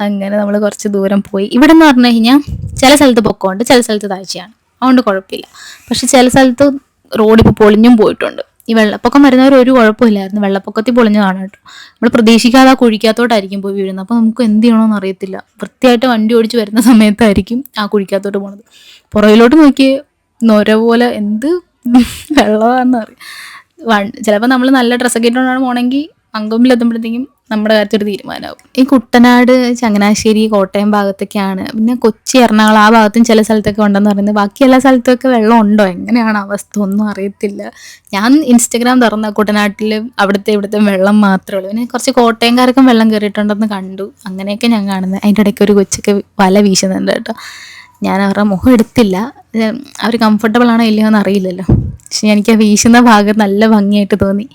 അങ്ങനെ നമ്മൾ കുറച്ച് ദൂരം പോയി. ഇവിടെ എന്ന് പറഞ്ഞു കഴിഞ്ഞാൽ ചില സ്ഥലത്ത് പൊക്കമുണ്ട് ചില സ്ഥലത്ത് താഴ്ചയാണ്. അതുകൊണ്ട് കുഴപ്പമില്ല. പക്ഷെ ചില സ്ഥലത്ത് റോഡ് ഇപ്പോൾ പൊളിഞ്ഞും പോയിട്ടുണ്ട്. ഈ വെള്ളപ്പൊക്കം വരുന്നവർ ഒരു കുഴപ്പമില്ലായിരുന്നു. വെള്ളപ്പൊക്കത്തിൽ പൊളിഞ്ഞു കാണാം കേട്ടോ. നമ്മൾ പ്രതീക്ഷിക്കാതെ ആ കുഴിക്കകത്തോട്ടായിരിക്കും പോയി വീഴുന്നത്. അപ്പോൾ നമുക്ക് എന്ത് ചെയ്യണമെന്ന് അറിയത്തില്ല. വൃത്തിയായിട്ട് വണ്ടി ഓടിച്ച് വരുന്ന സമയത്തായിരിക്കും ആ കുഴിക്കകത്തോട്ട് പോണത്. പുറകിലോട്ട് നോക്കി നൊര പോലെ എന്ത് വെള്ളമാണെന്ന് അറിയാം. ചിലപ്പോൾ നമ്മൾ നല്ല ഡ്രസ്സൊക്കെ ഇട്ടുകൊണ്ടാണ് പോകണമെങ്കിൽ അങ്കൊമ്പിൽ എത്തുമ്പോഴത്തേക്കും നമ്മുടെ കാര്യത്തൊരു തീരുമാനമാവും. ഈ കുട്ടനാട് ചങ്ങനാശ്ശേരി കോട്ടയം ഭാഗത്തൊക്കെയാണ്. പിന്നെ കൊച്ചി എറണാകുളം ആ ഭാഗത്തും ചില സ്ഥലത്തൊക്കെ ഉണ്ടെന്ന് പറയുന്നത്. ബാക്കി എല്ലാ സ്ഥലത്തൊക്കെ വെള്ളം ഉണ്ടോ? എങ്ങനെയാണ് അവസ്ഥ? ഒന്നും അറിയത്തില്ല. ഞാൻ ഇൻസ്റ്റഗ്രാം തുറന്ന കുട്ടനാട്ടിൽ അവിടുത്തെ ഇവിടുത്തെ വെള്ളം മാത്രമേ ഉള്ളൂ. പിന്നെ കുറച്ച് കോട്ടയംകാർക്കും വെള്ളം കയറിയിട്ടുണ്ടെന്ന് കണ്ടു. അങ്ങനെയൊക്കെ ഞാൻ കാണുന്നത്. അതിന്റെ ഇടയ്ക്ക് ഒരു കൊച്ചൊക്കെ വല വീശുന്നുണ്ട് കേട്ടോ. ഞാൻ അവരുടെ മുഖം എടുത്തില്ല. അവർ കംഫർട്ടബിൾ ആണോ ഇല്ലയോ എന്ന് അറിയില്ലല്ലോ പക്ഷെ എനിക്ക് ആ വീശുന്ന ഭാഗം നല്ല ഭംഗിയായിട്ട് തോന്നി.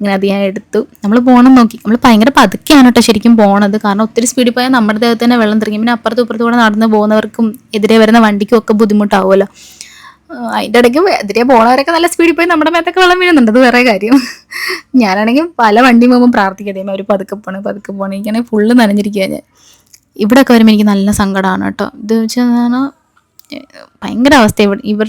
അങ്ങനെ അത് ഞാൻ എടുത്തു. നമ്മൾ പോകണം നോക്കി. നമ്മൾ ഭയങ്കര പതുക്കെയാണ് കേട്ടോ ശരിക്കും പോണത്. കാരണം ഒത്തിരി സ്പീഡിൽ പോയാൽ നമ്മുടെ ദേഹത്ത് തന്നെ വെള്ളം തിറങ്ങി പിന്നെ അപ്പുറത്തും ഇപ്പുറത്തും കൂടെ നടന്ന് പോകുന്നവർക്കും എതിരെ വരുന്ന വണ്ടിക്കും ഒക്കെ ബുദ്ധിമുട്ടാവുമല്ലോ. അതിന്റെ ഇടയ്ക്ക് എതിരെ പോണവരൊക്കെ നല്ല സ്പീഡിൽ പോയി നമ്മുടെ മേത്തൊക്കെ വെള്ളം വീഴുന്നുണ്ട്. അത് വേറെ കാര്യം. ഞാനാണെങ്കിൽ പല വണ്ടി പോകുമ്പോൾ പ്രാർത്ഥിക്കാതെ അവർ പതുക്കെ പോണേ പതുക്കെ പോണേ. എനിക്കാണെങ്കിൽ ഫുള്ള് നനഞ്ഞിരിക്കുക ഞാൻ. ഇവിടെയൊക്കെ വരുമ്പോൾ എനിക്ക് നല്ല സങ്കടമാണ് കേട്ടോ. ഇത് വെച്ചാൽ ഭയങ്കര അവസ്ഥ ഇവർ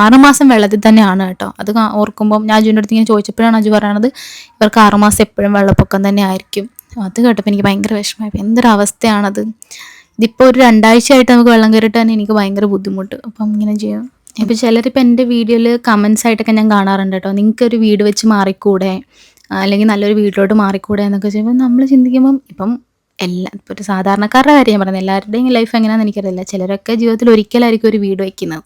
ആറുമാസം വെള്ളത്തിൽ തന്നെയാണ് കേട്ടോ. അത് ഓർക്കുമ്പോൾ ഞാൻ അജുവിന്റെ അടുത്ത് ഇങ്ങനെ ചോദിച്ചപ്പോഴാണ് അജു പറയണത് ഇവർക്ക് ആറുമാസം എപ്പോഴും വെള്ളപ്പൊക്കം തന്നെ ആയിരിക്കും. അത് കേട്ടപ്പോൾ എനിക്ക് ഭയങ്കര വിഷമമായി. എന്തൊരു അവസ്ഥയാണത് ഇതിപ്പോൾ ഒരു രണ്ടാഴ്ചയായിട്ട് നമുക്ക് വെള്ളം കയറിയിട്ട് തന്നെ എനിക്ക് ഭയങ്കര ബുദ്ധിമുട്ട്. അപ്പം ഇങ്ങനെ ചെയ്യും. ഇപ്പോൾ ചിലരിപ്പോൾ എന്റെ വീഡിയോയിൽ കമൻസ് ആയിട്ടൊക്കെ ഞാൻ കാണാറുണ്ട് കേട്ടോ. നിങ്ങൾക്ക് ഒരു വീട് വെച്ച് മാറിക്കൂടെ? അല്ലെങ്കിൽ നല്ലൊരു വീട്ടിലോട്ട് മാറിക്കൂടെ? എന്നൊക്കെ ചെയ്യുമ്പോൾ നമ്മൾ ചിന്തിക്കുമ്പം ഇപ്പം എല്ലാ ഇപ്പോൾ ഒരു സാധാരണക്കാരുടെ കാര്യം ഞാൻ പറയുന്നത് എല്ലാവരുടെയും ലൈഫ് എങ്ങനെയാണെന്ന് എനിക്കറിയില്ല. ചിലരൊക്കെ ജീവിതത്തിൽ ഒരിക്കലായിരിക്കും ഒരു വീട് വയ്ക്കുന്നത്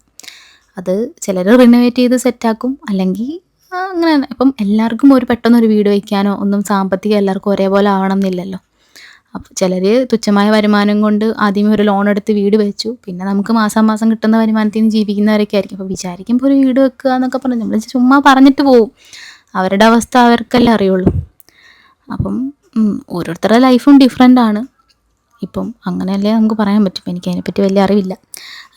അത് ചിലർ റിനോവേറ്റ് ചെയ്ത് സെറ്റാക്കും അല്ലെങ്കിൽ അങ്ങനെ ഇപ്പം എല്ലാവർക്കും ഒരു പെട്ടെന്ന് ഒരു വീട് വയ്ക്കാനോ ഒന്നും സാമ്പത്തികം എല്ലാവർക്കും ഒരേപോലെ ആവണം എന്നില്ലല്ലോ അപ്പോൾ ചിലർ തുച്ഛമായ വരുമാനം കൊണ്ട് ആദ്യമേ ഒരു ലോൺ എടുത്ത് വീട് വെച്ചു. പിന്നെ നമുക്ക് മാസം മാസം കിട്ടുന്ന വരുമാനത്തിൽ നിന്ന് ജീവിക്കുന്നവരൊക്കെ ആയിരിക്കും. അപ്പോൾ വിചാരിക്കുമ്പോൾ ഒരു വീട് വെക്കുക എന്നൊക്കെ പറഞ്ഞ് നമ്മൾ ചുമ്മാ പറഞ്ഞിട്ട് പോവും. അവരുടെ അവസ്ഥ അവർക്കല്ലേ അറിയുള്ളൂ. അപ്പം ഓരോരുത്തരുടെ ലൈഫും ഡിഫറെന്റ് ആണ്. ഇപ്പം അങ്ങനെയല്ലേ നമുക്ക് പറയാൻ പറ്റും. എനിക്ക് അതിനെപ്പറ്റി വലിയ അറിവില്ല.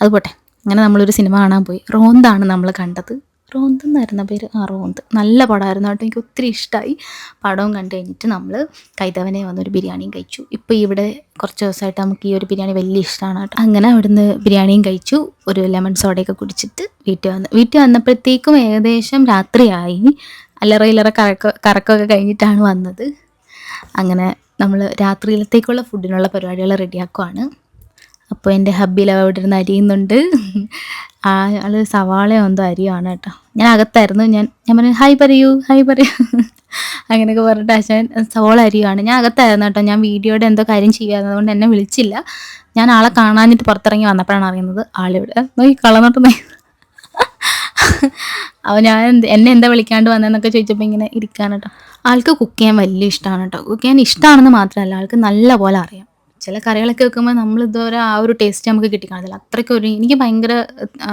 അത് പോട്ടെ. അങ്ങനെ നമ്മളൊരു സിനിമ കാണാൻ പോയി. റോന്താണ് നമ്മൾ കണ്ടത്. റോന്ത് എന്നായിരുന്ന പേര് ആ റോന്ത്. നല്ല പടമായിരുന്നു കേട്ടോ. എനിക്ക് ഒത്തിരി ഇഷ്ടമായി പടവും കണ്ടു കഴിഞ്ഞിട്ട് നമ്മൾ കൈതവനെ വന്നൊരു ബിരിയാണിയും കഴിച്ചു. ഇപ്പോൾ ഇവിടെ കുറച്ച് ദിവസമായിട്ട് നമുക്ക് ഈ ഒരു ബിരിയാണി വലിയ ഇഷ്ടമാണ് കേട്ടോ. അങ്ങനെ അവിടുന്ന് ബിരിയാണിയും കഴിച്ചു. ഒരു ലെമൺ സോഡയൊക്കെ കുടിച്ചിട്ട് വീട്ടിൽ വന്നു. വീട്ടിൽ വന്നപ്പോഴത്തേക്കും ഏകദേശം രാത്രിയായി. അല്ലറ ഇല്ലറ കറക്ക കറക്കമൊക്കെ കഴിഞ്ഞിട്ടാണ് വന്നത്. അങ്ങനെ നമ്മൾ രാത്രിയിലത്തേക്കുള്ള ഫുഡിനുള്ള പരിപാടികൾ റെഡിയാക്കുവാണ് അപ്പോൾ എന്റെ ഹബ്ബിയിൽ അവിടെ ഇരുന്ന് അരിയുന്നുണ്ട്. ആ ആൾ സവാള എന്തോ അരിയാണ് കേട്ടോ. ഞാൻ അകത്തായിരുന്നു. ഞാൻ ഞാൻ പറഞ്ഞു ഹായ് പറയൂ ഹായ് പറയൂ. അങ്ങനെയൊക്കെ പറഞ്ഞിട്ട് അച്ഛൻ സവാള അരിയാണ് ഞാൻ അകത്തായിരുന്നു കേട്ടോ. ഞാൻ വീഡിയോയുടെ എന്തോ കാര്യം അതുകൊണ്ട് എന്നെ വിളിച്ചില്ല. ഞാൻ ആളെ കാണാഞ്ഞിട്ട് പുറത്തിറങ്ങി വന്നപ്പോഴാണ് അറിയുന്നത് ആളിവിടെ നോക്കി കളന്നിട്ട് നോക്കി. അപ്പോൾ ഞാൻ എന്നെ എന്താ വിളിക്കാണ്ട് വന്നതെന്നൊക്കെ ചോദിച്ചപ്പോൾ ഇങ്ങനെ ഇരിക്കാൻ കേട്ടോ. ആൾക്ക് കുക്ക് ചെയ്യാൻ വലിയ ഇഷ്ടമാണ് കേട്ടോ. കുക്ക് ചെയ്യാൻ ഇഷ്ടമാണെന്ന് മാത്രമല്ല ആൾക്ക് നല്ല പോലെ അറിയാം. ചില കറികളൊക്കെ വെക്കുമ്പോൾ നമ്മൾ ഇതുവരെ ആ ഒരു ടേസ്റ്റ് നമുക്ക് കിട്ടിക്കാണത്തില്ല. അത്രയ്ക്ക് ഒരു എനിക്ക് ഭയങ്കര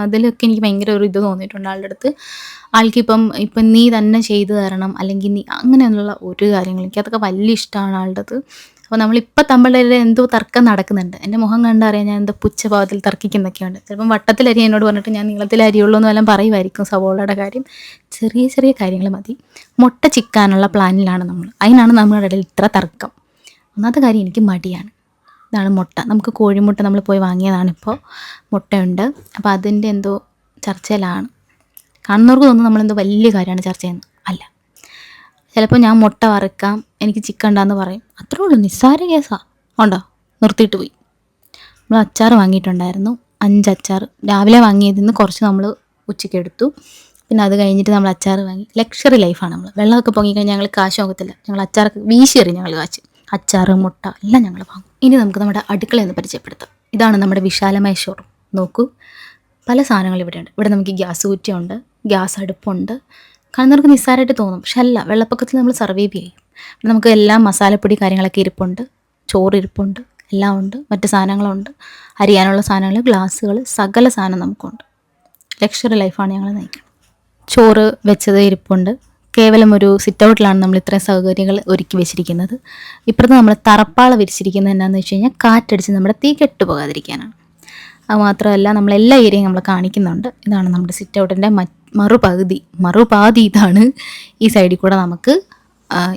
അതിലൊക്കെ എനിക്ക് ഭയങ്കര ഒരു ഇത് തോന്നിയിട്ടുണ്ട് ആളുടെ അടുത്ത്. ആൾക്കിപ്പം ഇപ്പം നീ തന്നെ ചെയ്തു തരണം അല്ലെങ്കിൽ നീ അങ്ങനെയുള്ള ഒരു കാര്യങ്ങളും എനിക്ക് അതൊക്കെ വലിയ ഇഷ്ടമാണ് ആളുടെ അടുത്ത്. അപ്പോൾ നമ്മളിപ്പോൾ തമ്മിലുള്ള എന്തോ തർക്കം നടക്കുന്നുണ്ട്. എന്റെ മുഖം കണ്ടറിയാൻ ഞാൻ എന്തോ പുച്ഛഭാവത്തിൽ തർക്കിക്കുന്നൊക്കെയുണ്ട്. ചിലപ്പം വട്ടത്തിലരി എന്നോട് പറഞ്ഞിട്ട് ഞാൻ നീളത്തിൽ അരിയുള്ളൂ എന്ന് വല്ലതും പറയുമായിരിക്കും സവോളയുടെ കാര്യം. ചെറിയ ചെറിയ കാര്യങ്ങൾ മതി. മുട്ട ചിക്കാനുള്ള പ്ലാനിലാണ് നമ്മൾ. അതിനാണ് നമ്മളുടെ ഇടയിൽ ഇത്ര തർക്കം. ഒന്നാമത്തെ കാര്യം എനിക്ക് മടിയാണ്. ഇതാണ് മുട്ട. നമുക്ക് കോഴിമുട്ട നമ്മൾ പോയി വാങ്ങിയതാണിപ്പോൾ മുട്ടയുണ്ട്. അപ്പോൾ അതിന്റെ എന്തോ ചർച്ചയിലാണ്. കാണുന്നവർക്ക് തോന്നുന്നു നമ്മളെന്തോ വലിയ കാര്യമാണ് ചർച്ച ചെയ്യുന്നത് അല്ല. ചിലപ്പോൾ ഞാൻ മുട്ട വറുക്കാം എനിക്ക് ചിക്കൻ ഉണ്ടാന്ന് പറയും. അത്രേ ഉള്ളൂ. നിസ്സാര കേസാ. ഉണ്ടോ? നിർത്തിയിട്ട് പോയി. നമ്മൾ അച്ചാർ വാങ്ങിയിട്ടുണ്ടായിരുന്നു. അഞ്ച് അച്ചാർ രാവിലെ വാങ്ങിയതിൽ നിന്ന് കുറച്ച് നമ്മൾ ഉച്ചയ്ക്ക് എടുത്തു. പിന്നെ അത് കഴിഞ്ഞിട്ട് നമ്മൾ അച്ചാർ വാങ്ങി. ലക്ഷറി ലൈഫാണ് നമ്മൾ. വെള്ളമൊക്കെ പൊങ്ങിക്കഴിഞ്ഞാൽ ഞങ്ങൾ കാശ് നോക്കത്തില്ല ഞങ്ങൾ അച്ചാറൊക്കെ വീശി എറിയും ഞങ്ങൾ കാശ്. അച്ചാർ മുട്ട എല്ലാം ഞങ്ങൾ വാങ്ങും. ഇനി നമുക്ക് നമ്മുടെ അടുക്കളയെന്ന് പരിചയപ്പെടുത്താം. ഇതാണ് നമ്മുടെ വിശാലമായ ഷോറൂം നോക്കൂ. പല സാധനങ്ങൾ ഇവിടെയുണ്ട്. ഇവിടെ നമുക്ക് ഗ്യാസ് കുറ്റിയുണ്ട് ഗ്യാസ് അടുപ്പുണ്ട്. കാണുന്നവർക്ക് നിസ്സാരമായിട്ട് തോന്നും. പക്ഷെ അല്ല വെള്ളപ്പൊക്കത്തിൽ നമ്മൾ സർവൈവ് ചെയ്യും. ഇവിടെ നമുക്ക് എല്ലാം മസാലപ്പൊടി കാര്യങ്ങളൊക്കെ ഇരിപ്പുണ്ട്. ചോറ് ഇരിപ്പുണ്ട്. എല്ലാം ഉണ്ട്. മറ്റ് സാധനങ്ങളുണ്ട്. അരിയാനുള്ള സാധനങ്ങൾ ഗ്ലാസ്സുകൾ സകല സാധനം നമുക്കുണ്ട്. ലക്ഷറി ലൈഫാണ് ഞങ്ങൾ നയിക്കുന്നത്. ചോറ് വെച്ചത് ഇരിപ്പുണ്ട്. കേവലം ഒരു സിറ്റ് ഔട്ടിലാണ് നമ്മൾ ഇത്രയും സൗകര്യങ്ങൾ ഒരുക്കി വെച്ചിരിക്കുന്നത്. ഇപ്പുറത്ത് നമ്മൾ തറപ്പാള വിരിച്ചിരിക്കുന്നത് എന്താണെന്ന് വെച്ച് കഴിഞ്ഞാൽ കാറ്റടിച്ച് നമ്മുടെ തീ കെട്ടുപോകാതിരിക്കാനാണ്. അത് മാത്രമല്ല നമ്മൾ എല്ലാ ഏരിയയും നമ്മൾ കാണിക്കുന്നുണ്ട്. ഇതാണ് നമ്മുടെ സിറ്റ് ഔട്ടിന്റെ മറുപകുതി മറുപാതി ഇതാണ്. ഈ സൈഡിൽ കൂടെ നമുക്ക്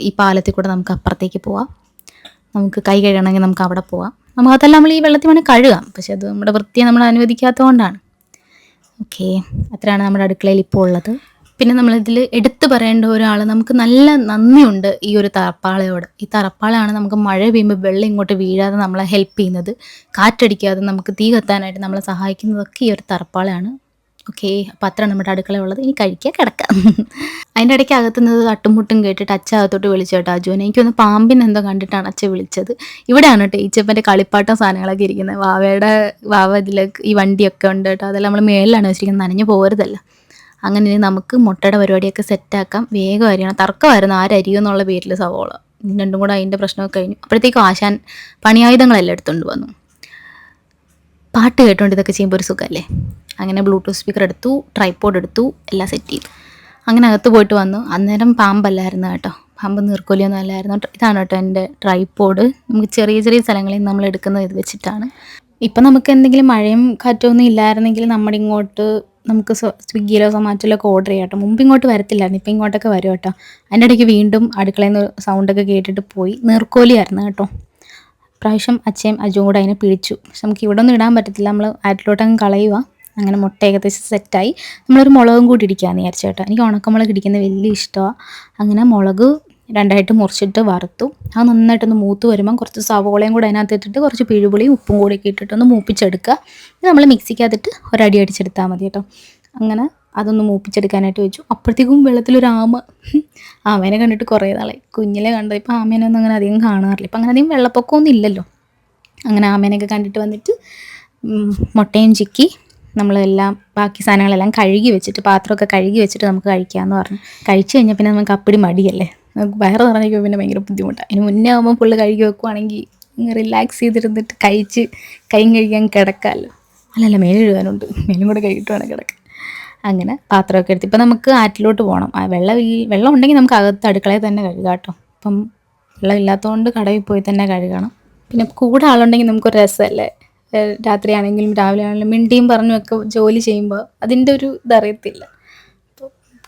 ഈ പാലത്തിൽ കൂടെ നമുക്ക് അപ്പുറത്തേക്ക് പോവാം. നമുക്ക് കൈ കഴുകണമെങ്കിൽ നമുക്ക് അവിടെ പോവാം. നമുക്ക് അതല്ല നമ്മൾ ഈ വെള്ളത്തിൽ വേണമെങ്കിൽ കഴുകാം. പക്ഷെ അത് നമ്മുടെ വൃത്തിയെ നമ്മൾ അനുവദിക്കാത്തതുകൊണ്ടാണ്. ഓക്കെ. അത്രയാണ് നമ്മുടെ അടുക്കളയിൽ ഇപ്പോൾ ഉള്ളത്. പിന്നെ നമ്മളിതിൽ എടുത്തു പറയേണ്ട ഒരാൾ നമുക്ക് നല്ല നന്ദിയുണ്ട് ഈ ഒരു തറപ്പാളയോട്. ഈ തറപ്പാളയാണ് നമുക്ക് മഴ പെയ്യുമ്പോൾ വെള്ളം ഇങ്ങോട്ട് വീഴാതെ നമ്മളെ ഹെൽപ്പ് ചെയ്യുന്നത്. കാറ്റടിക്കാതെ നമുക്ക് തീ കത്താനായിട്ട് നമ്മളെ സഹായിക്കുന്നതൊക്കെ ഈ ഒരു തറപ്പാളയാണ് ഓക്കെ അപ്പോൾ അത്ര നമ്മുടെ അടുക്കള ഉള്ളത്. ഇനി കഴിക്കാൻ കിടക്കാം. അതിന്റെ ഇടയ്ക്ക് അകത്തുനിന്ന് തട്ടുമുട്ടും കേട്ടിട്ട് അച്ഛ അകത്തോട്ട് വിളിച്ചു കേട്ടോ. അജുവിനെ എനിക്കൊന്ന് പാമ്പിനെ എന്തോ കണ്ടിട്ടാണ് അച്ഛ വിളിച്ചത്. ഇവിടെയാണ് കേട്ടോ ഈച്ചപ്പന്റെ കളിപ്പാട്ടം സാധനങ്ങളൊക്കെ ഇരിക്കുന്നത്. വാവയുടെ വാവ ഇതിലേക്ക് ഈ വണ്ടിയൊക്കെ ഉണ്ട് കേട്ടോ. അതെല്ലാം നമ്മൾ മേളിലാണ് വെച്ചിരിക്കുന്നത്. നനഞ്ഞു പോകരുതല്ല അങ്ങനെ ഇനി നമുക്ക് മുട്ടയുടെ പരിപാടിയൊക്കെ സെറ്റാക്കാം വേഗം അരിയണം. തർക്കമായിരുന്നു എന്നുള്ള പേരിൽ സവോള. രണ്ടും കൂടെ അതിന്റെ പ്രശ്നമൊക്കെ കഴിഞ്ഞു. അപ്പോഴത്തേക്കും ആശാൻ പണിയായുധങ്ങളെല്ലാം എടുത്തുകൊണ്ട് വന്നു. പാട്ട് കേട്ടുകൊണ്ട് ഇതൊക്കെ ചെയ്യുമ്പോൾ ഒരു സുഖമല്ലേ അങ്ങനെ ബ്ലൂടൂത്ത് സ്പീക്കർ എടുത്തു ട്രൈപ്പോഡ് എടുത്തു എല്ലാം സെറ്റ് ചെയ്തു. അങ്ങനെ അകത്ത് പോയിട്ട് വന്നു. അന്നേരം പാമ്പല്ലായിരുന്നു കേട്ടോ. പാമ്പ് നീർക്കോലിയൊന്നും അല്ലായിരുന്നു. ഇതാണ് കേട്ടോ എന്റെ ട്രൈപ്പോഡ് നമുക്ക് ചെറിയ ചെറിയ സ്ഥലങ്ങളിൽ നമ്മൾ എടുക്കുന്നത് ഇത് വെച്ചിട്ടാണ്. ഇപ്പം നമുക്ക് എന്തെങ്കിലും മഴയും കാറ്റൊന്നും ഇല്ലായിരുന്നെങ്കിൽ നമ്മുടെ ഇങ്ങോട്ട് നമുക്ക് സ്വ- സ്വിഗ്ഗിയിലോ സൊമാറ്റോയിലോ ഒക്കെ ഓർഡർ ചെയ്യാം കേട്ടോ. മുമ്പ് ഇങ്ങോട്ട് വരത്തില്ലായിരുന്നു. ഇപ്പം ഇങ്ങോട്ടൊക്കെ വരും കേട്ടോ. അതിന്റെ ഇടയ്ക്ക് വീണ്ടും അടുക്കളയിൽ നിന്ന് സൗണ്ടൊക്കെ കേട്ടിട്ട് പോയി. നീർക്കോലിയായിരുന്നു കേട്ടോ. പ്രാവശ്യം അച്ഛയും അജുവും കൂടെ അതിനെ പിടിച്ചു. പക്ഷെ നമുക്ക് ഇവിടെ ഒന്നും ഇടാൻ പറ്റത്തില്ല. നമ്മൾ ആറ്റിലോട്ട് അങ്ങ് കളയുക. അങ്ങനെ മുട്ട ഏകദേശം സെറ്റായി നമ്മളൊരു മുളകും കൂടി ഇടിക്കാമെന്ന് വിചാരിച്ചു കേട്ടോ. എനിക്ക് ഉണക്കമുളക് ഇടിക്കുന്നത് വലിയ ഇഷ്ടമാണ് അങ്ങനെ മുളക് രണ്ടായിട്ട് മുറിച്ചിട്ട് വറുത്തു. അത് നന്നായിട്ടൊന്ന് മൂത്ത് വരുമ്പം കുറച്ച് സവോളയും കൂടെ അതിനകത്ത് ഇട്ടിട്ട് കുറച്ച് പിഴുപുളിയും ഉപ്പും കൂടി ഒക്കെ ഇട്ടിട്ടൊന്ന് മൂപ്പിച്ചെടുക്കുക. ഇത് നമ്മൾ മിക്സിക്കകത്തിട്ട് ഒരടി അടിച്ചെടുത്താൽ മതി കേട്ടോ. അങ്ങനെ അതൊന്ന് മൂപ്പിച്ചെടുക്കാനായിട്ട് വെച്ചു. അപ്പോഴത്തേക്കും വെള്ളത്തിലൊരു ആമ. ആമേനെ കണ്ടിട്ട് കുറേ നാളെ കുഞ്ഞിലെ കണ്ടത് ഇപ്പം ആമേനൊന്നും അങ്ങനെ അധികം കാണാറില്ല. ഇപ്പം അങ്ങനെ അധികം വെള്ളപ്പൊക്കമൊന്നും ഇല്ലല്ലോ. അങ്ങനെ ആമേനെയൊക്കെ കണ്ടിട്ട് വന്നിട്ട് മുട്ടയും ചിക്കി നമ്മളെല്ലാം ബാക്കി സാധനങ്ങളെല്ലാം കഴുകി വെച്ചിട്ട് പാത്രമൊക്കെ കഴുകി വെച്ചിട്ട് നമുക്ക് കഴിക്കാമെന്ന് പറഞ്ഞു. കഴിച്ചു കഴിഞ്ഞാൽ പിന്നെ നമുക്ക് അപ്പടി മടിയല്ലേ? നമുക്ക് വയറ് നിറഞ്ഞിരിക്കുമ്പോൾ പിന്നെ ഭയങ്കര ബുദ്ധിമുട്ടാണ് അതിന് മുന്നേ ആകുമ്പോൾ ഫുള്ള് കഴുകി വെക്കുവാണെങ്കിൽ റിലാക്സ് ചെയ്തിരുന്നിട്ട് കഴിച്ച് കൈയും കഴിക്കാൻ കിടക്കാമല്ലോ അല്ലല്ല മേലെഴുതാനുണ്ട് മേലും കൂടെ കഴുകിട്ട് വേണം കിടക്കാൻ. അങ്ങനെ പാത്രമൊക്കെ എടുത്ത്. ഇപ്പം നമുക്ക് ആറ്റിലോട്ട് പോകണം ആ വെള്ളം ഈ വെള്ളം ഉണ്ടെങ്കിൽ നമുക്ക് അകത്ത് അടുക്കളയിൽ തന്നെ കഴുകാം കേട്ടോ. അപ്പം വെള്ളം ഇല്ലാത്തതുകൊണ്ട് കടയിൽ പോയി തന്നെ കഴുകണം. പിന്നെ കൂടെ ആളുണ്ടെങ്കിൽ നമുക്കൊരു രസമല്ലേ? രാത്രിയാണെങ്കിലും രാവിലെ ആണെങ്കിലും മിണ്ടിയും പറഞ്ഞുമൊക്കെ ജോലി ചെയ്യുമ്പോൾ അതിന്റെ ഒരു ഇതറിയത്തില്ല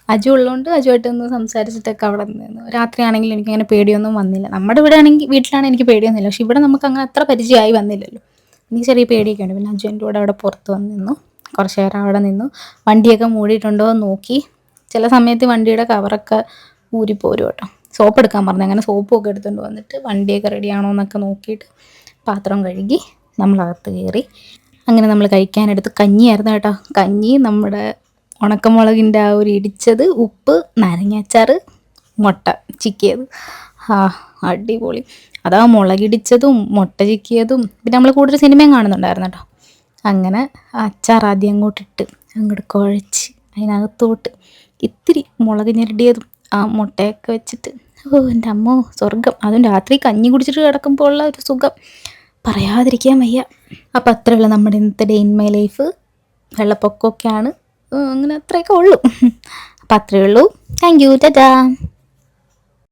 അജു ഉള്ളതുകൊണ്ട് അജുവായിട്ട് ഒന്ന് സംസാരിച്ചിട്ടൊക്കെ അവിടെ നിന്ന്. രാത്രിയാണെങ്കിൽ എനിക്കങ്ങനെ പേടിയൊന്നും വന്നില്ല. നമ്മുടെ ഇവിടെ ആണെങ്കിൽ വീട്ടിലാണ് എനിക്ക് പേടിയൊന്നുമില്ല. പക്ഷെ ഇവിടെ നമുക്ക് അങ്ങനെ അത്ര പരിചയമായി വന്നില്ലല്ലോ. എനിക്ക് ചെറിയ പേടിയൊക്കെ ഉണ്ട്. പിന്നെ അജു എന്റെ കൂടെ അവിടെ പുറത്ത് വന്ന് നിന്നു. കുറച്ച് നേരം അവിടെ നിന്നു. വണ്ടിയൊക്കെ മൂടിയിട്ടുണ്ടോ എന്ന് നോക്കി. ചില സമയത്ത് വണ്ടിയുടെ കവറൊക്കെ ഊരിപ്പോരും കേട്ടോ. സോപ്പ് എടുക്കാൻ പറഞ്ഞു. അങ്ങനെ സോപ്പും ഒക്കെ എടുത്തുകൊണ്ട് വന്നിട്ട് വണ്ടിയൊക്കെ റെഡിയാണോ എന്നൊക്കെ നോക്കിയിട്ട് പാത്രം കഴുകി നമ്മളകത്ത് കയറി. അങ്ങനെ നമ്മൾ കഴിക്കാനെടുത്ത് കഞ്ഞിയായിരുന്നു കേട്ടോ. കഞ്ഞി നമ്മുടെ ഉണക്കമുളകിന്റെ ആ ഒരു ഇടിച്ചത് ഉപ്പ് നാരങ്ങാച്ചാറ് മുട്ട ചിക്കിയത്. ആ അടിപൊളി. അതാ മുളകിടിച്ചതും മുട്ട ചിക്കിയതും. പിന്നെ നമ്മൾ കൂടുതൽ സിനിമയും കാണുന്നുണ്ടായിരുന്നു കേട്ടോ. അങ്ങനെ അച്ചാർ ആദ്യം അങ്ങോട്ടിട്ട് അങ്ങോട്ട് കുഴച്ച് അതിനകത്തോട്ട് ഇത്തിരി മുളക് ഞെരടിയതും ആ മുട്ടയൊക്കെ വെച്ചിട്ട് ഓ എന്റെ അമ്മോ സ്വർഗം അതും രാത്രി കഞ്ഞി കുടിച്ചിട്ട് കിടക്കുമ്പോൾ ഉള്ള ഒരു സുഖം. പറയാതിരിക്കാൻ വയ്യ. അപ്പം അത്രയുള്ള നമ്മുടെ ഇന്നത്തെ ഡേ ഇൻ മൈ ലൈഫ്. വെള്ളപ്പൊക്കമൊക്കെയാണ്. അങ്ങനെ അത്രയൊക്കെ ഉള്ളൂ. അപ്പം അത്രയേ ഉള്ളൂ. Thank you Tata